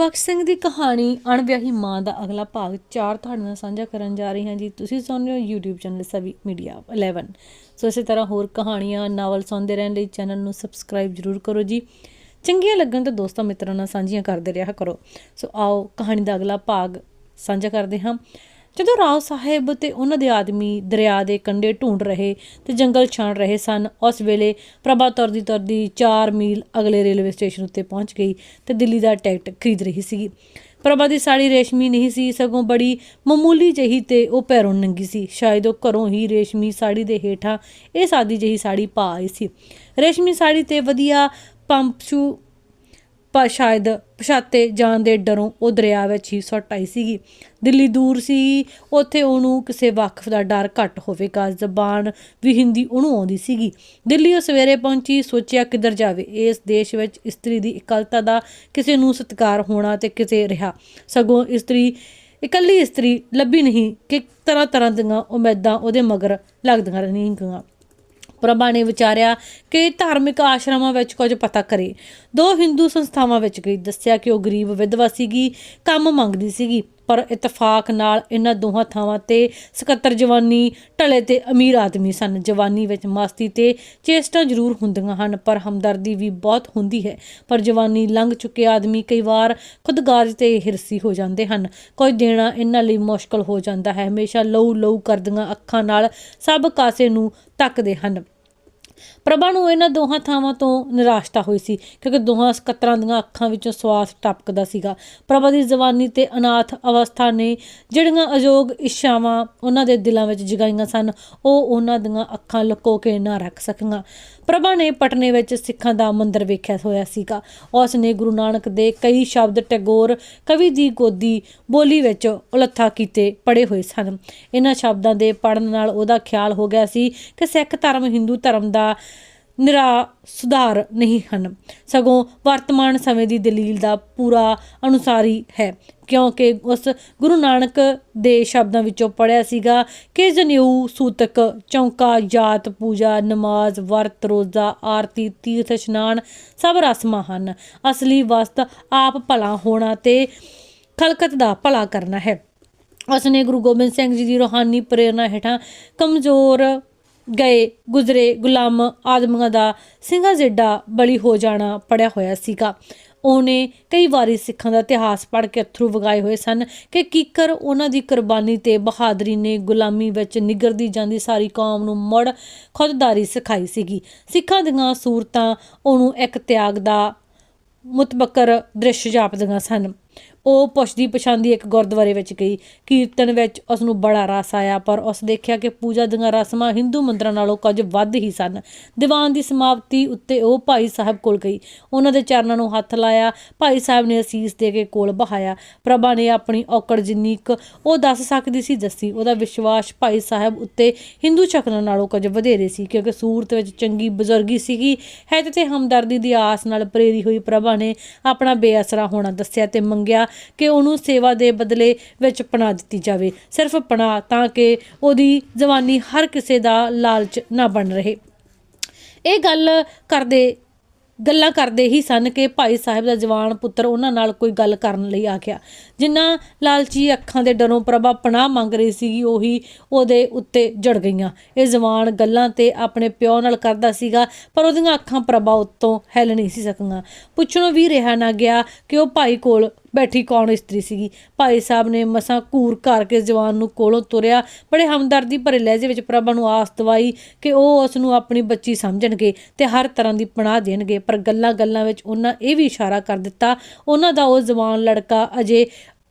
ਗੁਰਬਖਸ਼ ਸਿੰਘ ਦੀ ਕਹਾਣੀ ਅਣਵਿਆਹੀ ਮਾਂ ਦਾ ਅਗਲਾ ਭਾਗ ਚਾਰ ਤੁਹਾਡੇ ਨਾਲ ਸਾਂਝਾ ਕਰਨ ਜਾ ਰਹੀ ਹਾਂ ਜੀ। ਤੁਸੀਂ ਸੁਣ ਰਹੇ ਹੋ YouTube channel Savi media 11 so ਇਸੇ ਤਰ੍ਹਾਂ ਹੋਰ ਕਹਾਣੀਆਂ, ਨਾਵਲ ਸੁਣਦੇ ਰਹਿਣ ਲਈ ਚੈਨਲ ਨੂੰ ਸਬਸਕ੍ਰਾਈਬ ਜਰੂਰ ਕਰੋ ਜੀ। ਚੰਗੀਆਂ ਲੱਗਣ ਤਾਂ ਦੋਸਤਾਂ ਮਿੱਤਰਾਂ ਨਾਲ ਸਾਂਝੀਆਂ ਕਰਦੇ ਰਿਹਾ ਕਰੋ। ਸੋ ਆਓ ਕਹਾਣੀ ਦਾ ਅਗਲਾ ਭਾਗ ਸਾਂਝਾ ਕਰਦੇ ਹਾਂ। ਜਦੋਂ ਰਾਓ ਸਾਹਿਬ ਤੇ ਉਹਨਾਂ ਦੇ ਆਦਮੀ ਦਰਿਆ ਦੇ ਕੰਢੇ ਢੂੰਡ ਰਹੇ ਤੇ ਜੰਗਲ ਛਾਣ ਰਹੇ ਸਨ, ਉਸ ਵੇਲੇ ਪ੍ਰਭਾ ਤੁਰਦੀ ਤੁਰਦੀ 4 ਮੀਲ ਅਗਲੇ ਰੇਲਵੇ ਸਟੇਸ਼ਨ ਉੱਤੇ ਪਹੁੰਚ ਗਈ ਤੇ ਦਿੱਲੀ ਦਾ ਟਿਕਟ ਖਰੀਦ ਰਹੀ ਸੀਗੀ। ਪ੍ਰਭਾ ਦੀ ਸਾੜੀ ਰੇਸ਼ਮੀ ਨਹੀਂ ਸੀ, ਸਗੋਂ ਬੜੀ ਮਾਮੂਲੀ ਜਿਹੀ ਤੇ ਉਹ ਪੈਰੋਂ ਨੰਗੀ ਸੀ। ਸ਼ਾਇਦ ਉਹ ਘਰੋਂ ਹੀ ਰੇਸ਼ਮੀ ਸਾੜੀ ਦੇ ਹੇਠਾਂ ਇਹ ਸਾਦੀ ਜਿਹੀ ਸਾੜੀ ਪਾ ਆਈ ਸੀ। ਰੇਸ਼ਮੀ ਸਾੜੀ ਤੇ ਵਧੀਆ ਪੰਪਸ਼ੂ ਪਰ ਸ਼ਾਇਦ ਪਛਾਤੇ ਜਾਣ ਦੇ ਡਰੋਂ ਉਹ ਦਰਿਆ ਵਿੱਚ ਹੀ ਸੁੱਟ ਆਈ ਸੀਗੀ। ਦਿੱਲੀ ਦੂਰ ਸੀ, ਉੱਥੇ ਉਹਨੂੰ ਕਿਸੇ ਵਕਫ ਦਾ ਡਰ ਘੱਟ ਹੋਵੇਗਾ, ਜ਼ਬਾਨ ਵੀ ਹਿੰਦੀ ਉਹਨੂੰ ਆਉਂਦੀ ਸੀਗੀ। ਦਿੱਲੀ ਉਹ ਸਵੇਰੇ ਪਹੁੰਚੀ, ਸੋਚਿਆ ਕਿੱਧਰ ਜਾਵੇ। ਇਸ ਦੇਸ਼ ਵਿੱਚ ਇਸਤਰੀ ਦੀ ਇਕੱਲਤਾ ਦਾ ਕਿਸੇ ਨੂੰ ਸਤਿਕਾਰ ਹੋਣਾ ਤੇ ਕਿਤੇ ਰਿਹਾ। ਸਗੋਂ ਇਸਤਰੀ, ਇਕੱਲੀ ਇਸਤਰੀ ਲੱਭੀ ਨਹੀਂ ਕਿ ਤਰ੍ਹਾਂ ਤਰ੍ਹਾਂ ਦੀਆਂ ਉਮੀਦਾਂ ਉਹਦੇ ਮਗਰ ਲੱਗਦੀਆਂ ਰਹਿਣਗੀਆਂ ਪ੍ਰਭਾ ਨੇ ਵਿਚਾਰਿਆ ਕਿ ਧਾਰਮਿਕ ਆਸ਼ਰਮਾਂ ਵਿੱਚ ਕੁਝ ਪਤਾ ਕਰੇ। ਦੋ ਹਿੰਦੂ ਸੰਸਥਾਵਾਂ ਵਿੱਚ ਗਈ, ਦੱਸਿਆ ਕਿ ਉਹ ਗਰੀਬ ਵਿਧਵਾ ਸੀਗੀ, ਕੰਮ ਮੰਗਦੀ ਸੀਗੀ। ਪਰ ਇਤਫਾਕ ਨਾਲ ਇਹਨਾਂ ਦੋਹਾਂ ਥਾਵਾਂ ਤੇ ਸਕੱਤਰ ਜਵਾਨੀ ਢਲੇ ਤੇ ਅਮੀਰ ਆਦਮੀ ਸਨ। ਜਵਾਨੀ ਵਿੱਚ ਮਸਤੀ ਤੇ ਚੇਸ਼ਟਾਂ ਜ਼ਰੂਰ ਹੁੰਦੀਆਂ ਹਨ, ਪਰ ਹਮਦਰਦੀ ਵੀ ਬਹੁਤ ਹੁੰਦੀ ਹੈ। ਪਰ ਜਵਾਨੀ ਲੰਘ ਚੁੱਕੇ ਆਦਮੀ ਕਈ ਵਾਰ ਖੁਦਗਾਰਜ ਤੇ ਹਿਰਸੀ ਹੋ ਜਾਂਦੇ ਹਨ। ਕੁਝ ਦੇਣਾ ਇਹਨਾਂ ਲਈ ਮੁਸ਼ਕਲ ਹੋ ਜਾਂਦਾ ਹੈ। ਹਮੇਸ਼ਾ ਲਹੂ ਲਹੂ ਕਰਦੀਆਂ ਅੱਖਾਂ ਨਾਲ ਸਭ ਕਾਸੇ ਨੂੰ ਤੱਕਦੇ ਹਨ। ਪ੍ਰਭਾ ਨੂੰ ਇਹਨਾਂ ਦੋਹਾਂ ਥਾਵਾਂ ਤੋਂ ਨਿਰਾਸ਼ਤਾ ਹੋਈ ਸੀ, ਕਿਉਂਕਿ ਦੋਹਾਂ ਸਕੱਤਰਾਂ ਦੀਆਂ ਅੱਖਾਂ ਵਿੱਚੋਂ ਸਵਾਸ ਟਪਕਦਾ ਸੀਗਾ। ਪ੍ਰਭਾ ਦੀ ਜ਼ਬਾਨੀ ਤੇ ਅਨਾਥ ਅਵਸਥਾ ਨੇ ਜਿਹੜੀਆਂ ਅਯੋਗ ਇੱਛਾਵਾਂ ਉਹਨਾਂ ਦੇ ਦਿਲਾਂ ਵਿੱਚ ਜਗਾਈਆਂ ਸਨ, ਉਹ ਉਹਨਾਂ ਦੀਆਂ ਅੱਖਾਂ ਲੁਕੋ ਕੇ ਨਾ ਰੱਖ ਸਕੀਆਂ। ਪ੍ਰਭਾ ਨੇ ਪਟਨੇ ਵਿੱਚ ਸਿੱਖਾਂ ਦਾ ਮੰਦਿਰ ਵੇਖਿਆ ਹੋਇਆ ਸੀਗਾ। ਉਸ ਨੇ ਗੁਰੂ ਨਾਨਕ ਦੇ ਕਈ ਸ਼ਬਦ ਟੈਗੋਰ, ਕਵੀ ਦੀ ਗੋਦੀ, ਬੋਲੀ ਵਿੱਚ ਉਲੱਥਾ ਕੀਤੇ ਪੜੇ ਹੋਏ ਸਨ। ਇਹਨਾਂ ਸ਼ਬਦਾਂ ਦੇ ਪੜਨ ਨਾਲ ਉਹਦਾ ਖਿਆਲ ਹੋ ਗਿਆ ਸੀ ਕਿ ਸਿੱਖ ਧਰਮ ਹਿੰਦੂ ਧਰਮ ਦਾ ਨਿਰਾ ਸੁਧਾਰ ਨਹੀਂ ਹਨ। ਸਗੋਂ ਵਰਤਮਾਨ ਸਮੇਂ ਦੀ ਦਲੀਲ ਦਾ ਪੂਰਾ ਅਨੁਸਾਰੀ ਹੈ, ਕਿਉਂਕਿ ਉਸ ਗੁਰੂ ਨਾਨਕ ਦੇ ਸ਼ਬਦਾਂ ਵਿੱਚੋਂ ਪੜਿਆ ਸੀਗਾ ਕਿ ਜਨੇਊ, ਸੂਤਕ, ਚੌਂਕਾ, ਜਾਤ, ਪੂਜਾ, ਨਮਾਜ਼, ਵਰਤ, ਰੋਜ਼ਾ, ਆਰਤੀ, ਤੀਰਥ, ਇਸ਼ਨਾਨ ਸਭ ਰਸਮਾਂ ਹਨ। ਅਸਲੀ ਵਸਤ ਆਪ ਭਲਾ ਹੋਣਾ ਤੇ ਖਲਕਤ ਦਾ ਭਲਾ ਕਰਨਾ ਹੈ। ਉਸ ਨੇ ਗੁਰੂ ਗੋਬਿੰਦ ਸਿੰਘ ਜੀ ਦੀ ਰੋਹਾਨੀ ਪ੍ਰੇਰਣਾ ਹੇਠਾਂ ਕਮਜ਼ੋਰ ਗਏ, ਗੁਜ਼ਰੇ, ਗੁਲਾਮ ਆਦਮੀਆਂ ਦਾ ਸਿੰਘਾਂ ਜੇਡਾ ਬਲੀ ਹੋ ਜਾਣਾ ਪੜਿਆ ਹੋਇਆ ਸੀਗਾ। ਉਹਨੇ ਕਈ ਵਾਰੀ ਸਿੱਖਾਂ ਦਾ ਇਤਿਹਾਸ ਪੜ੍ਹ ਕੇ ਅਥਰੂ ਵਗਾਏ ਹੋਏ ਸਨ ਕਿ ਕੀਕਰ ਉਹਨਾਂ ਦੀ ਕੁਰਬਾਨੀ ਤੇ ਬਹਾਦਰੀ ਨੇ ਗੁਲਾਮੀ ਵਿੱਚ ਨਿਗਰਦੀ ਜਾਂਦੀ ਸਾਰੀ ਕੌਮ ਨੂੰ ਮੁੜ ਖੁਦਦਾਰੀ ਸਿਖਾਈ ਸੀਗੀ। ਸਿੱਖਾਂ ਦੀਆਂ ਸੂਰਤਾਂ ਉਹਨੂੰ ਇੱਕ ਤਿਆਗ ਦਾ ਮੁਤਬਕਰ ਦ੍ਰਿਸ਼ ਜਾਪਦੀਆਂ ਸਨ। ਉਹ ਪੁੱਛਦੀ ਪਛਾਂਦੀ ਇੱਕ ਗੁਰਦੁਆਰੇ ਵਿੱਚ ਗਈ। ਕੀਰਤਨ ਵਿੱਚ ਉਸ ਨੂੰ ਬੜਾ ਰਸ ਆਇਆ, ਪਰ ਉਸ ਦੇਖਿਆ ਕਿ ਪੂਜਾ ਦੀਆਂ ਰਸਮਾਂ ਹਿੰਦੂ ਮੰਦਰਾਂ ਨਾਲੋਂ ਕੁਝ ਵੱਧ ਹੀ ਸਨ। ਦੀਵਾਨ ਦੀ ਸਮਾਪਤੀ ਉੱਤੇ ਉਹ ਭਾਈ ਸਾਹਿਬ ਕੋਲ ਗਈ। ਉਹਨਾਂ ਦੇ ਚਰਨਾਂ ਨੂੰ ਹੱਥ ਲਾਇਆ। ਭਾਈ ਸਾਹਿਬ ਨੇ ਅਸੀਸ ਦੇ ਕੇ ਕੋਲ ਬਹਾਇਆ। ਪ੍ਰਭਾ ਨੇ ਆਪਣੀ ਔਕੜ ਜਿੰਨੀ ਕੁ ਉਹ ਦੱਸ ਸਕਦੀ ਸੀ ਦੱਸੀ। ਉਹਦਾ ਵਿਸ਼ਵਾਸ ਭਾਈ ਸਾਹਿਬ ਉੱਤੇ ਹਿੰਦੂ ਸ਼ਕਲਾਂ ਨਾਲੋਂ ਕੁਝ ਵਧੇਰੇ ਸੀ, ਕਿਉਂਕਿ ਸੂਰਤ ਵਿੱਚ ਚੰਗੀ ਬਜ਼ੁਰਗੀ ਸੀਗੀ। ਹੈ ਤੇ ਹਮਦਰਦੀ ਦੀ ਆਸ ਨਾਲ ਪ੍ਰੇਰੀ ਹੋਈ ਪ੍ਰਭਾ ਨੇ ਆਪਣਾ ਬੇਅਸਰਾ ਹੋਣਾ ਦੱਸਿਆ ਤੇ ਮੰਗਿਆ ਕਿ ਉਹਨੂੰ ਸੇਵਾ ਦੇ ਬਦਲੇ ਵਿੱਚ ਪਣਾ ਦਿੱਤੀ ਜਾਵੇ। ਸਿਰਫ ਪਣਾ ਤਾਂ ਕਿ ਉਹਦੀ ਜਵਾਨੀ ਹਰ ਕਿਸੇ ਦਾ ਲਾਲਚ ਨਾ ਬਣ ਰਹੇ। ਇਹ ਗੱਲ ਕਰਦੇ, ਗੱਲਾਂ ਕਰਦੇ ਹੀ ਸਨ ਕਿ ਭਾਈ ਸਾਹਿਬ ਦਾ ਜਵਾਨ ਪੁੱਤਰ ਉਹਨਾਂ ਨਾਲ ਕੋਈ ਗੱਲ ਕਰਨ ਲਈ ਆ ਗਿਆ ਜਿਨ੍ਹਾਂ ਲਾਲਚੀ ਅੱਖਾਂ ਦੇ ਡਰੋਂ ਪ੍ਰਭਾ ਪਨਾਹ ਮੰਗ ਰਹੀ ਸੀਗੀ, ਉਹੀ ਉਹਦੇ ਉੱਤੇ ਜੜ ਗਈਆਂ। ਇਹ ਜਵਾਨ ਗੱਲਾਂ ਤੇ ਆਪਣੇ ਪਿਓ ਨਾਲ ਕਰਦਾ ਸੀਗਾ, ਪਰ ਉਹਦੀਆਂ ਅੱਖਾਂ ਪ੍ਰਭਾ ਉੱਤੋਂ ਹਿੱਲ ਨਹੀਂ ਸੀ ਸਕੀਆਂ। ਪੁੱਛਣੋਂ ਵੀ ਰਿਹਾ ਨਾ ਗਿਆ ਕਿ ਉਹ ਭਾਈ ਕੋਲ ਬੈਠੀ ਕੌਣ ਇਸਤਰੀ ਸੀਗੀ? ਭਾਈ ਸਾਹਿਬ ਨੇ ਮਸਾਂ ਘੂਰ ਘਰ ਕੇ ਜਵਾਨ ਨੂੰ ਕੋਲੋਂ ਤੁਰਿਆ, ਬੜੇ ਹਮਦਰਦੀ ਭਰੇ ਲਹਿਜੇ ਵਿੱਚ ਪ੍ਰਭਾ ਨੂੰ ਆਸ ਦਵਾਈ ਕਿ ਉਹ ਉਸ ਨੂੰ ਆਪਣੀ ਬੱਚੀ ਸਮਝਣਗੇ ਤੇ ਹਰ ਤਰ੍ਹਾਂ ਦੀ ਪਨਾਹ ਦੇਣਗੇ। ਪਰ ਗੱਲਾਂ ਗੱਲਾਂ ਵਿੱਚ ਉਹਨਾਂ ਇਹ ਵੀ ਇਸ਼ਾਰਾ ਕਰ ਦਿੱਤਾ, ਉਹਨਾਂ ਦਾ ਉਹ ਜਵਾਨ ਲੜਕਾ ਅਜੇ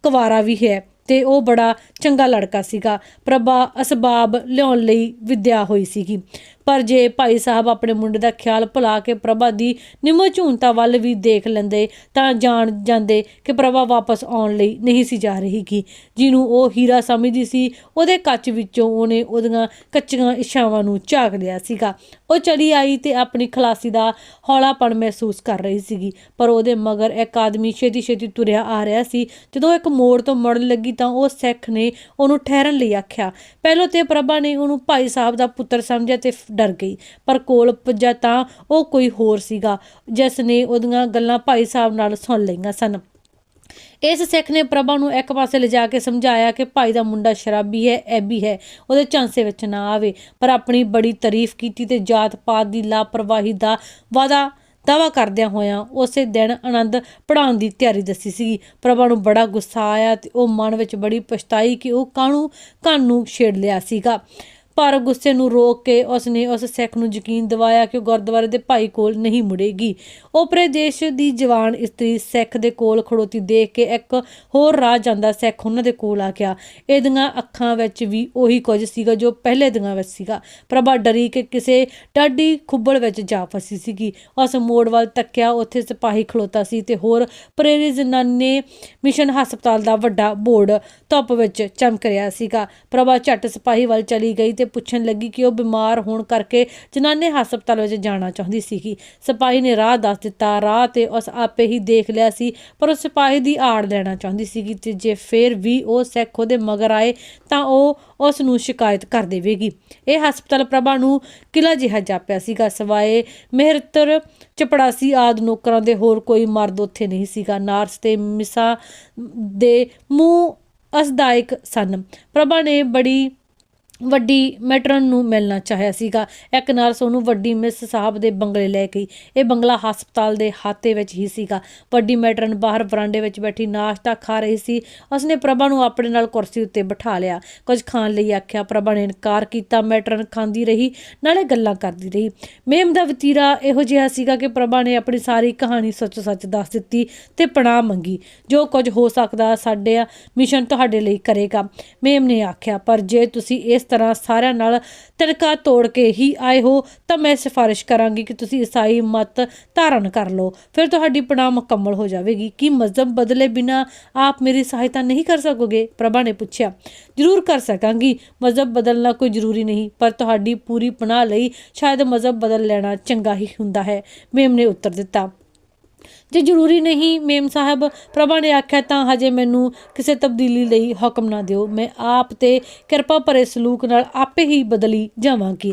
ਕੁਵਾਰਾ ਵੀ ਹੈ ਤੇ ਉਹ ਬੜਾ ਚੰਗਾ ਲੜਕਾ ਸੀਗਾ। ਪ੍ਰਭਾ ਅਸਬਾਬ ਲਿਆਉਣ ਲਈ ਵਿਦਿਆ ਹੋਈ ਸੀਗੀ। ਪਰ ਜੇ ਭਾਈ ਸਾਹਿਬ ਆਪਣੇ ਮੁੰਡੇ ਦਾ ਖਿਆਲ ਭੁਲਾ ਕੇ ਪ੍ਰਭਾ ਦੀ ਨਿਮੋ ਝੂਨਤਾ ਵੱਲ ਵੀ ਦੇਖ ਲੈਂਦੇ, ਤਾਂ ਜਾਣ ਜਾਂਦੇ ਕਿ ਪ੍ਰਭਾ ਵਾਪਸ ਆਉਣ ਲਈ ਨਹੀਂ ਸੀ ਜਾ ਰਹੀ ਕੀ ਜਿਹਨੂੰ ਉਹ ਹੀਰਾ ਸਮਝਦੀ ਸੀ, ਉਹਦੇ ਕੱਚ ਵਿੱਚੋਂ ਉਹਨੇ ਉਹਦੀਆਂ ਕੱਚੀਆਂ ਇੱਛਾਵਾਂ ਨੂੰ ਝਾਕ ਲਿਆ ਸੀਗਾ। ਉਹ ਚਲੀ ਆਈ ਤੇ ਆਪਣੀ ਖਲਾਸੀ ਦਾ ਹੌਲਾਪਣ ਮਹਿਸੂਸ ਕਰ ਰਹੀ ਸੀਗੀ, ਪਰ ਉਹਦੇ ਮਗਰ ਇੱਕ ਆਦਮੀ ਛੇਤੀ ਛੇਤੀ ਤੁਰਿਆ ਆ ਰਿਹਾ ਸੀ। ਜਦੋਂ ਇੱਕ ਮੋੜ ਤੋਂ ਮੁੜਨ ਲੱਗੀ ਤਾਂ ਉਹ ਸਿੱਖ ਨੇ ਉਹਨੂੰ ਠਹਿਰਨ ਲਈ ਆਖਿਆ। ਪਹਿਲਾਂ ਤੇ ਪ੍ਰਭਾ ਨੇ ਉਹਨੂੰ ਭਾਈ ਸਾਹਿਬ ਦਾ ਪੁੱਤਰ ਸਮਝਿਆ ਤੇ ਡਰ ਗਈ। ਪਰ ਕੋਲ ਪੁੱਜਾ ਤਾਂ ਉਹ ਕੋਈ ਹੋਰ ਸੀਗਾ ਜਿਸ ਨੇ ਉਹਦੀਆਂ ਗੱਲਾਂ ਭਾਈ ਸਾਹਿਬ ਨਾਲ ਸੁਣ ਲਈਆਂ ਸਨ। ਇਸ ਸਿੱਖ ਨੇ ਪ੍ਰਭਾ ਨੂੰ ਇੱਕ ਪਾਸੇ ਲਿਜਾ ਕੇ ਸਮਝਾਇਆ ਕਿ ਭਾਈ ਦਾ ਮੁੰਡਾ ਸ਼ਰਾਬੀ ਹੈ ਐਬੀ ਹੈ, ਉਹਦੇ ਝਾਂਸੇ ਵਿੱਚ ਨਾ ਆਵੇ। ਪਰ ਆਪਣੀ ਬੜੀ ਤਾਰੀਫ ਕੀਤੀ ਤੇ ਜਾਤ ਪਾਤ ਦੀ ਲਾਪਰਵਾਹੀ ਦਾ ਵਾਦਾ ਦਾਵਾ ਕਰਦਿਆਂ ਹੋਇਆਂ ਉਸੇ ਦਿਨ ਆਨੰਦ ਪੜਾਉਣ ਦੀ ਤਿਆਰੀ ਦੱਸੀ ਸੀ ਪ੍ਰਭਾ ਨੂੰ ਬੜਾ ਗੁੱਸਾ ਆਇਆ ਤੇ ਉਹ ਮਨ ਵਿੱਚ ਬੜੀ ਪਛਤਾਈ ਕਿ ਉਹ ਕਾਹਨੂੰ ਕੰਨ ਨੂੰ ਛੇੜ ਲਿਆ ਸੀਗਾ। ਪਰ ਗੁੱਸੇ ਨੂੰ ਰੋਕ ਕੇ ਉਸ ਨੇ ਉਸ ਸਿੱਖ ਨੂੰ ਯਕੀਨ ਦਿਵਾਇਆ ਕਿ ਉਹ ਗੁਰਦੁਆਰੇ ਦੇ ਭਾਈ ਕੋਲ ਨਹੀਂ ਮੁੜੇਗੀ। ਉਹ ਦੇਸ਼ ਦੀ ਜਵਾਨ ਇਸਤਰੀ ਸਿੱਖ ਦੇ ਕੋਲ ਖੜੋਤੀ ਦੇਖ ਕੇ ਇੱਕ ਹੋਰ ਰਾਹ ਜਾਂਦਾ ਸਿੱਖ ਉਹਨਾਂ ਦੇ ਕੋਲ ਆ ਗਿਆ। ਇਹਦੀਆਂ ਅੱਖਾਂ ਵਿੱਚ ਵੀ ਉਹੀ ਕੁਝ ਸੀਗਾ ਜੋ ਪਹਿਲੇ ਦੀਆਂ ਵਿੱਚ ਸੀਗਾ। ਪ੍ਰਭਾ ਡਰੀ ਕਿ ਕਿਸੇ ਡਾਡੀ ਖੁੱਬਲ ਵਿੱਚ ਜਾ ਫਸੀ ਸੀਗੀ। ਉਸ ਮੋੜ ਵੱਲ ਤੱਕਿਆ, ਉੱਥੇ ਸਿਪਾਹੀ ਖਲੋਤਾ ਸੀ ਤੇ ਹੋਰ ਪ੍ਰੇਰੀ ਜਨਾਨੇ ਮਿਸ਼ਨ ਹਸਪਤਾਲ ਦਾ ਵੱਡਾ ਬੋਰਡ ਧੁੱਪ ਵਿੱਚ ਚਮਕ ਰਿਹਾ ਸੀਗਾ। ਪ੍ਰਭਾ ਝੱਟ ਸਿਪਾਹੀ ਵੱਲ ਚਲੀ ਗਈ ਤੇ ਪੁੱਛਣ ਲੱਗੀ ਕਿ ਉਹ ਬਿਮਾਰ ਹੋਣ ਕਰਕੇ ਜਨਾਨੇ ਹਸਪਤਾਲ ਵਿੱਚ ਜਾਣਾ ਚਾਹੁੰਦੀ ਸੀਗੀ। ਸਿਪਾਹੀ ਨੇ ਰਾਹ ਦੱਸ ਦਿੱਤਾ। ਰਾਹ ਤੇ ਉਸ ਆਪੇ ਹੀ ਦੇਖ ਲਿਆ ਸੀ, ਪਰ ਉਹ ਸਿਪਾਹੀ ਦੀ ਆੜ ਲੈਣਾ ਚਾਹੁੰਦੀ ਸੀਗੀ ਤੇ ਜੇ ਫੇਰ ਵੀ ਉਹ ਸਿੱਖ ਉਹਦੇ ਮਗਰ ਆਏ ਤਾਂ ਉਹ ਉਸ ਨੂੰ ਸ਼ਿਕਾਇਤ ਕਰ ਦੇਵੇਗੀ। ਇਹ ਹਸਪਤਾਲ ਪ੍ਰਭਾ ਨੂੰ ਕਿਲਾ ਜਿਹਾ ਜਾਪਿਆ ਸੀਗਾ। ਸਵਾਏ ਮਿਹਰਤਰ, ਚਪੜਾਸੀ ਆਦ ਨੌਕਰਾਂ ਦੇ ਹੋਰ ਕੋਈ ਮਰਦ ਉੱਥੇ ਨਹੀਂ ਸੀਗਾ। ਨਾਰਸ ਤੇ ਮਿਸਾ ਦੇ ਮੂੰਹ ਅਸਦਾਇਕ ਸਨ। ਪ੍ਰਭਾ ਨੇ ਬੜੀ ਵੱਡੀ ਮੈਟਰਨ ਨੂੰ ਮਿਲਣਾ ਚਾਹਿਆ ਸੀਗਾ। ਇੱਕ ਨਰਸ ਉਹਨੂੰ ਵੱਡੀ ਮਿਸ ਸਾਹਿਬ ਦੇ ਬੰਗਲੇ ਲੈ ਗਈ ਇਹ ਬੰਗਲਾ ਹਸਪਤਾਲ ਦੇ ਹਾਤੇ ਵਿੱਚ ਹੀ ਸੀਗਾ। ਵੱਡੀ ਮੈਟਰਨ ਬਾਹਰ ਬਰਾਂਡੇ ਵਿੱਚ ਬੈਠੀ ਨਾਸ਼ਤਾ ਖਾ ਰਹੀ ਸੀ। ਉਸਨੇ ਪ੍ਰਭਾ ਨੂੰ ਆਪਣੇ ਨਾਲ ਕੁਰਸੀ ਉੱਤੇ ਬਿਠਾ ਲਿਆ। ਕੁਝ ਖਾਣ ਲਈ ਆਖਿਆ, ਪ੍ਰਭਾ ਨੇ ਇਨਕਾਰ ਕੀਤਾ। ਮੈਟਰਨ ਖਾਂਦੀ ਰਹੀ, ਨਾਲੇ ਗੱਲਾਂ ਕਰਦੀ ਰਹੀ। ਮੇਮ ਦਾ ਵਤੀਰਾ ਇਹੋ ਜਿਹਾ ਸੀਗਾ ਕਿ ਪ੍ਰਭਾ ਨੇ ਆਪਣੀ ਸਾਰੀ ਕਹਾਣੀ ਸੱਚ ਸੱਚ ਦੱਸ ਦਿੱਤੀ ਤੇ ਪਨਾਹ ਮੰਗੀ। ਜੋ ਕੁਝ ਹੋ ਸਕਦਾ ਸਾਡੇ ਮਿਸ਼ਨ ਤੁਹਾਡੇ ਲਈ ਕਰੇਗਾ। ਮੇਮ ਨੇ ਆਖਿਆ, ਪਰ ਜੇ ਤੁਸੀਂ ਇਸ ਤਰ੍ਹਾਂ ਸਾਰਿਆਂ ਨਾਲ ਤੜਕਾ ਤੋੜ ਕੇ ਹੀ ਆਏ ਹੋ, ਤਾਂ ਮੈਂ ਸਿਫਾਰਿਸ਼ ਕਰਾਂਗੀ ਕਿ ਤੁਸੀਂ ਈਸਾਈ ਮਤ ਧਾਰਨ ਕਰ ਲਓ। ਫਿਰ ਤੁਹਾਡੀ ਪਨਾਹ ਮੁਕੰਮਲ ਹੋ ਜਾਵੇਗੀ। ਕੀ ਮਜ਼ਹਬ ਬਦਲੇ ਬਿਨਾ ਆਪ ਮੇਰੀ ਸਹਾਇਤਾ ਨਹੀਂ ਕਰ ਸਕੋਗੇ? ਪ੍ਰਭਾ ਨੇ ਪੁੱਛਿਆ। ਜ਼ਰੂਰ ਕਰ ਸਕਾਂਗੀ। ਮਜ਼ਹਬ ਬਦਲਣਾ ਕੋਈ ਜ਼ਰੂਰੀ ਨਹੀਂ, ਪਰ ਤੁਹਾਡੀ ਪੂਰੀ ਪਨਾਹ ਲਈ ਸ਼ਾਇਦ ਮਜ਼ਹਬ ਬਦਲ ਲੈਣਾ ਚੰਗਾ ਹੀ ਹੁੰਦਾ ਹੈ, ਮੇਮ ਨੇ ਉੱਤਰ ਦਿੱਤਾ। ਜੇ ਜ਼ਰੂਰੀ ਨਹੀਂ ਮੇਮ ਸਾਹਿਬ, ਪ੍ਰਭਾ ਨੇ ਆਖਿਆ ਤਾਂ ਹਜੇ ਮੈਨੂੰ ਕਿਸੇ ਤਬਦੀਲੀ ਲਈ ਹੁਕਮ ਨਾ ਦਿਓ। ਮੈਂ ਆਪ ਤੇ ਕਿਰਪਾ ਭਰੇ ਸਲੂਕ ਨਾਲ ਆਪੇ ਹੀ ਬਦਲੀ ਜਾਵਾਂਗੀ।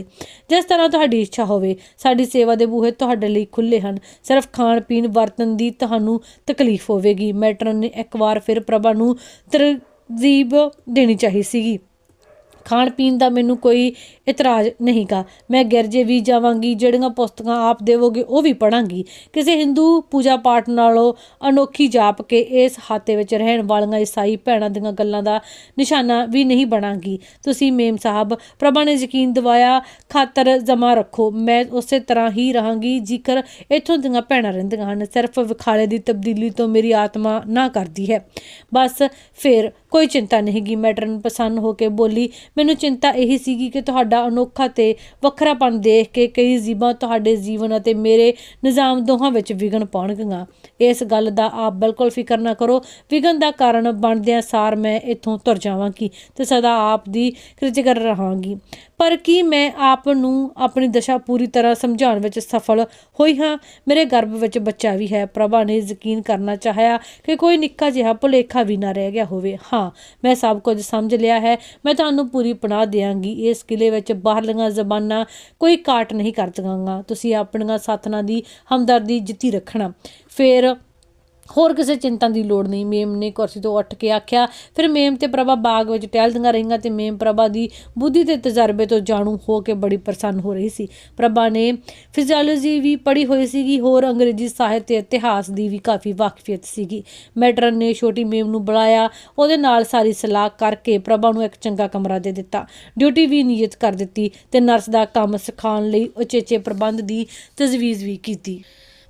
ਜਿਸ ਤਰ੍ਹਾਂ ਤੁਹਾਡੀ ਇੱਛਾ ਹੋਵੇ, ਸਾਡੀ ਸੇਵਾ ਦੇ ਬੂਹੇ ਤੁਹਾਡੇ ਲਈ ਖੁੱਲੇ ਹਨ। ਸਿਰਫ ਖਾਣ ਪੀਣ ਵਰਤਨ ਦੀ ਤੁਹਾਨੂੰ ਤਕਲੀਫ ਹੋਵੇਗੀ। ਮੈਟਰਨ ਨੇ ਇੱਕ ਵਾਰ ਫਿਰ ਪ੍ਰਭਾ ਨੂੰ ਤਰਜੀਬ ਦੇਣੀ ਚਾਹੀ ਸੀਗੀ। ਖਾਣ ਪੀਣ ਦਾ ਮੈਨੂੰ ਕੋਈ ਇਤਰਾਜ਼ ਨਹੀਂਗਾ ਮੈਂ ਗਿਰਜੇ ਵੀ ਜਾਵਾਂਗੀ, ਜਿਹੜੀਆਂ ਪੁਸਤਕਾਂ ਆਪ ਦੇਵੋਗੇ ਉਹ ਵੀ ਪੜਾਂਗੀ ਕਿਸੇ ਹਿੰਦੂ ਪੂਜਾ ਪਾਠ ਨਾਲੋਂ ਅਨੋਖੀ ਜਾਪ ਕੇ ਇਸ ਹਾਤੇ ਵਿੱਚ ਰਹਿਣ ਵਾਲੀਆਂ ਈਸਾਈ ਭੈਣਾਂ ਦੀਆਂ ਗੱਲਾਂ ਦਾ ਨਿਸ਼ਾਨਾ ਵੀ ਨਹੀਂ ਬਣਾਂਗੀ। ਤੁਸੀਂ ਮੇਮ ਸਾਹਿਬ, ਪ੍ਰਭਾ ਨੇ ਯਕੀਨ ਦਿਵਾਇਆ, ਖਾਤਰ ਜਮਾ ਰੱਖੋ। ਮੈਂ ਉਸੇ ਤਰ੍ਹਾਂ ਹੀ ਰਹਾਂਗੀ, ਜਿਕਰ ਇੱਥੋਂ ਦੀਆਂ ਭੈਣਾਂ ਰਹਿੰਦੀਆਂ ਹਨ। ਸਿਰਫ ਵਿਖਾਲੇ ਦੀ ਤਬਦੀਲੀ ਤੋਂ ਮੇਰੀ ਆਤਮਾ ਨਾ ਕਰਦੀ ਹੈ। ਬਸ ਫਿਰ ਕੋਈ ਚਿੰਤਾ ਨਹੀਂ ਗੀ। ਮੈਟਰਨ ਪਸੰਦ ਹੋ ਕੇ ਬੋਲੀ ਮੈਨੂੰ ਚਿੰਤਾ ਇਹੀ ਸੀਗੀ ਕਿ ਤੁਹਾਡਾ ਅਨੋਖਾ ਤੇ ਵੱਖਰਾਪਣ ਦੇਖ ਕੇ ਕਈ ਜੀਬਾਂ ਤੁਹਾਡੇ ਜੀਵਨ ਅਤੇ ਮੇਰੇ ਨਿਜ਼ਾਮ ਦੋਹਾਂ ਵਿੱਚ ਵਿਗਨ ਪਾਉਣਗੀਆਂ। ਇਸ ਗੱਲ ਦਾ ਆਪ ਬਿਲਕੁਲ ਫਿਕਰ ਨਾ ਕਰੋ। ਵਿਗਨ ਦਾ ਕਾਰਨ ਬਣਦਿਆਂ ਸਾਰ ਮੈਂ ਇੱਥੋਂ ਤੁਰ ਜਾਵਾਂਗੀ ਤੇ ਸਦਾ ਆਪ ਦੀ ਕ੍ਰਿਤਿਕਰ ਰਹਾਂਗੀ। ਪਰ ਕੀ ਮੈਂ ਆਪ ਨੂੰ ਆਪਣੀ ਦਸ਼ਾ ਪੂਰੀ ਤਰ੍ਹਾਂ ਸਮਝਾਉਣ ਵਿੱਚ ਸਫਲ ਹੋਈ ਹਾਂ? ਮੇਰੇ ਗਰਭ ਵਿੱਚ ਬੱਚਾ ਵੀ ਹੈ। ਪ੍ਰਭਾ ਨੇ ਯਕੀਨ ਕਰਨਾ ਚਾਹਿਆ ਕਿ ਕੋਈ ਨਿੱਕਾ ਜਿਹਾ ਭੁਲੇਖਾ ਵੀ ਨਾ ਰਹਿ ਗਿਆ ਹੋਵੇ। ਹਾਂ, ਮੈਂ ਸਭ ਕੁਝ ਸਮਝ ਲਿਆ ਹੈ। ਮੈਂ ਤੁਹਾਨੂੰ ਪੂਰੀ ਪਨਾਹ ਦੇਵਾਂਗੀ ਇਸ ਕਿਲੇ ਵਿੱਚ ਬਾਹਰਲੀਆਂ ਜ਼ਬਾਨਾਂ ਕੋਈ ਕਾਟ ਨਹੀਂ ਕਰ ਕਰਦੀਆਂ ਤੁਸੀਂ ਆਪਣੀਆਂ ਸਾਥਣਾਂ ਦੀ ਹਮਦਰਦੀ ਜਿੱਤੀ ਰੱਖਣਾ। ਫਿਰ ਹੋਰ ਕਿਸੇ ਚਿੰਤਾ ਦੀ ਲੋੜ ਨਹੀਂ। ਮੇਮ ਨੇ ਕੁਰਸੀ ਤੋਂ ਉੱਠ ਕੇ ਆਖਿਆ, ਫਿਰ ਮੇਮ ਤੇ ਪ੍ਰਭਾ ਬਾਗ ਵਿੱਚ ਟਹਿਲਦੀਆਂ ਰਹੀਆਂ ਤੇ ਮੇਮ ਪ੍ਰਭਾ ਦੀ ਬੁੱਧੀ ਤੇ ਤਜਰਬੇ ਤੋਂ ਜਾਣੂ ਹੋ ਕੇ ਬੜੀ ਪ੍ਰਸੰਨ ਹੋ ਰਹੀ ਸੀ। ਪ੍ਰਭਾ ਨੇ ਫਿਜ਼ੀਓਲੋਜੀ ਵੀ ਪੜ੍ਹੀ ਹੋਈ ਸੀਗੀ, ਹੋਰ ਅੰਗਰੇਜ਼ੀ ਸਾਹਿਤ ਤੇ ਇਤਿਹਾਸ ਦੀ ਵੀ ਕਾਫੀ ਵਾਕਫੀਅਤ ਸੀਗੀ। ਮੈਟਰਨ ਨੇ ਛੋਟੀ ਮੇਮ ਨੂੰ ਬੁਲਾਇਆ, ਉਹਦੇ ਨਾਲ ਸਾਰੀ ਸਲਾਹ ਕਰਕੇ ਪ੍ਰਭਾ ਨੂੰ ਇੱਕ ਚੰਗਾ ਕਮਰਾ ਦੇ ਦਿੱਤਾ। ਡਿਊਟੀ ਵੀ ਨਿਯਤ ਕਰ ਦਿੱਤੀ ਤੇ ਨਰਸ ਦਾ ਕੰਮ ਸਿਖਾਉਣ ਲਈ ਉਚੇਚੇ ਪ੍ਰਬੰਧ ਦੀ ਤਜਵੀਜ਼ ਵੀ ਕੀਤੀ।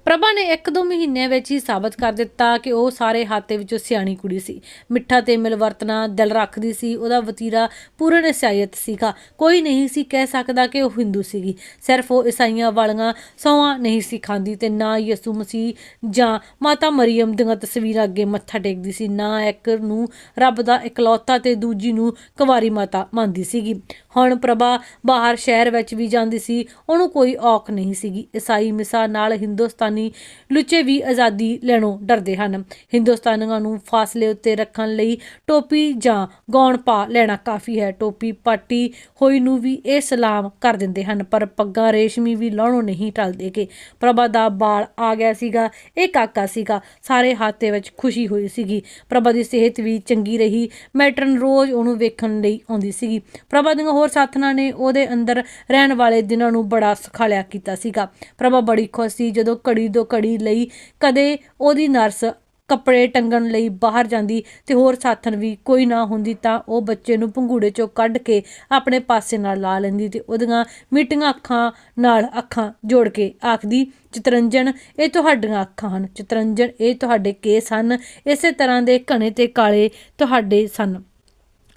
ਪ੍ਰਭਾ ਨੇ ਇੱਕ ਦੋ ਮਹੀਨਿਆਂ ਵਿੱਚ ਹੀ ਸਾਬਤ ਕਰ ਦਿੱਤਾ ਕਿ ਉਹ ਸਾਰੇ ਹਾਤੇ ਵਿੱਚੋਂ ਸਿਆਣੀ ਕੁੜੀ ਸੀ। ਮਿੱਠਾ ਤੇ ਮਿਲਵਰਤਨਾ ਦਿਲ ਰੱਖਦੀ ਸੀ, ਉਹਦਾ ਵਤੀਰਾ ਪੂਰਨ ਇਸਾਈਅਤ ਸੀਗਾ। ਕੋਈ ਨਹੀਂ ਸੀ ਕਹਿ ਸਕਦਾ ਕਿ ਉਹ ਹਿੰਦੂ ਸੀਗੀ। ਸਿਰਫ ਉਹ ਈਸਾਈਆਂ ਵਾਲੀਆਂ ਸੌਆਂ ਨਹੀਂ ਸੀ ਖਾਂਦੀ ਤੇ ਨਾ ਯਿਸੂ ਮਸੀਹ ਜਾਂ ਮਾਤਾ ਮਰੀਮ ਦੀਆਂ ਤਸਵੀਰਾਂ ਅੱਗੇ ਮੱਥਾ ਟੇਕਦੀ ਸੀ, ਨਾ ਇੱਕ ਨੂੰ ਰੱਬ ਦਾ ਇਕਲੌਤਾ ਤੇ ਦੂਜੀ ਨੂੰ ਕੁਵਾਰੀ ਮਾਤਾ ਮੰਨਦੀ ਸੀਗੀ। ਹੁਣ ਪ੍ਰਭਾ ਬਾਹਰ ਸ਼ਹਿਰ ਵਿੱਚ ਵੀ ਜਾਂਦੀ ਸੀ, ਉਹਨੂੰ ਕੋਈ ਔਖ ਨਹੀਂ ਸੀਗੀ। ਈਸਾਈ ਮਿਸਾ ਨਾਲ ਹਿੰਦੁਸਤਾਨ ਹਿੰਦੁਸਤਾਨੀ ਲੁੱਚੇ ਵੀ ਆਜ਼ਾਦੀ ਲੈਣੋਂ ਡਰਦੇ ਹਨ। ਹਿੰਦੁਸਤਾਨੀਆਂ ਨੂੰ ਫਾਸਲੇ ਉੱਤੇ ਰੱਖਣ ਲਈ ਟੋਪੀ ਜਾਂ ਗੌਣ ਪਾ ਲੈਣਾ ਕਾਫੀ ਹੈ। ਟੋਪੀ ਪਾਟੀ ਹੋਈ ਨੂੰ ਵੀ ਇਹ ਸਲਾਮ ਕਰ ਦਿੰਦੇ ਹਨ, ਪਰ ਪੱਗਾਂ ਰੇਸ਼ਮੀ ਵੀ ਲਾਉਣੋਂ ਨਹੀਂ ਟਲਦੇਗੇ ਪ੍ਰਭਾ ਦਾ ਬਾਲ ਆ ਗਿਆ ਸੀਗਾ, ਇਹ ਕਾਕਾ ਸੀਗਾ। ਸਾਰੇ ਹਾਤੇ ਵਿੱਚ ਖੁਸ਼ੀ ਹੋਈ ਸੀਗੀ। ਪ੍ਰਭਾ ਦੀ ਸਿਹਤ ਵੀ ਚੰਗੀ ਰਹੀ। ਮੈਟਰਨ ਰੋਜ਼ ਉਹਨੂੰ ਵੇਖਣ ਲਈ ਆਉਂਦੀ ਸੀਗੀ। ਪ੍ਰਭਾ ਦੀਆਂ ਹੋਰ ਸਾਥਣਾਂ ਨੇ ਉਹਦੇ ਅੰਦਰ ਰਹਿਣ ਵਾਲੇ ਦਿਨਾਂ ਨੂੰ ਬੜਾ ਸੁਖਾਲਿਆ ਕੀਤਾ ਸੀਗਾ। ਪ੍ਰਭਾ ਬੜੀ ਖੁਸ਼ ਸੀ ਜਦੋਂ ਘੜੀ ਦੋ ਘੜੀ ਲਈ, ਕਦੇ ਉਹਦੀ ਨਰਸ ਕੱਪੜੇ ਟੰਗਣ ਲਈ ਬਾਹਰ ਜਾਂਦੀ ਤੇ ਹੋਰ ਸਾਥਣ ਵੀ ਕੋਈ ਨਾ ਹੁੰਦੀ ਤਾਂ ਉਹ ਬੱਚੇ ਨੂੰ ਪੰਘੂੜੇ ਚੋਂ ਕੱਢ ਕੇ ਆਪਣੇ ਪਾਸੇ ਨਾਲ ਲਾ ਲੈਂਦੀ ਤੇ ਉਹਦੀਆਂ ਮਿੱਟੀਆਂ ਅੱਖਾਂ ਨਾਲ ਅੱਖਾਂ ਜੋੜ ਕੇ ਆਖਦੀ, ਚਿਤਰੰਜਨ, ਇਹ ਤੁਹਾਡੀਆਂ ਅੱਖਾਂ ਹਨ। ਚਿਤਰੰਜਨ, ਇਹ ਤੁਹਾਡੇ ਕੇਸ ਹਨ। ਇਸੇ ਤਰ੍ਹਾਂ ਦੇ ਘਣੇ ਤੇ ਕਾਲੇ ਤੁਹਾਡੇ ਸਨ।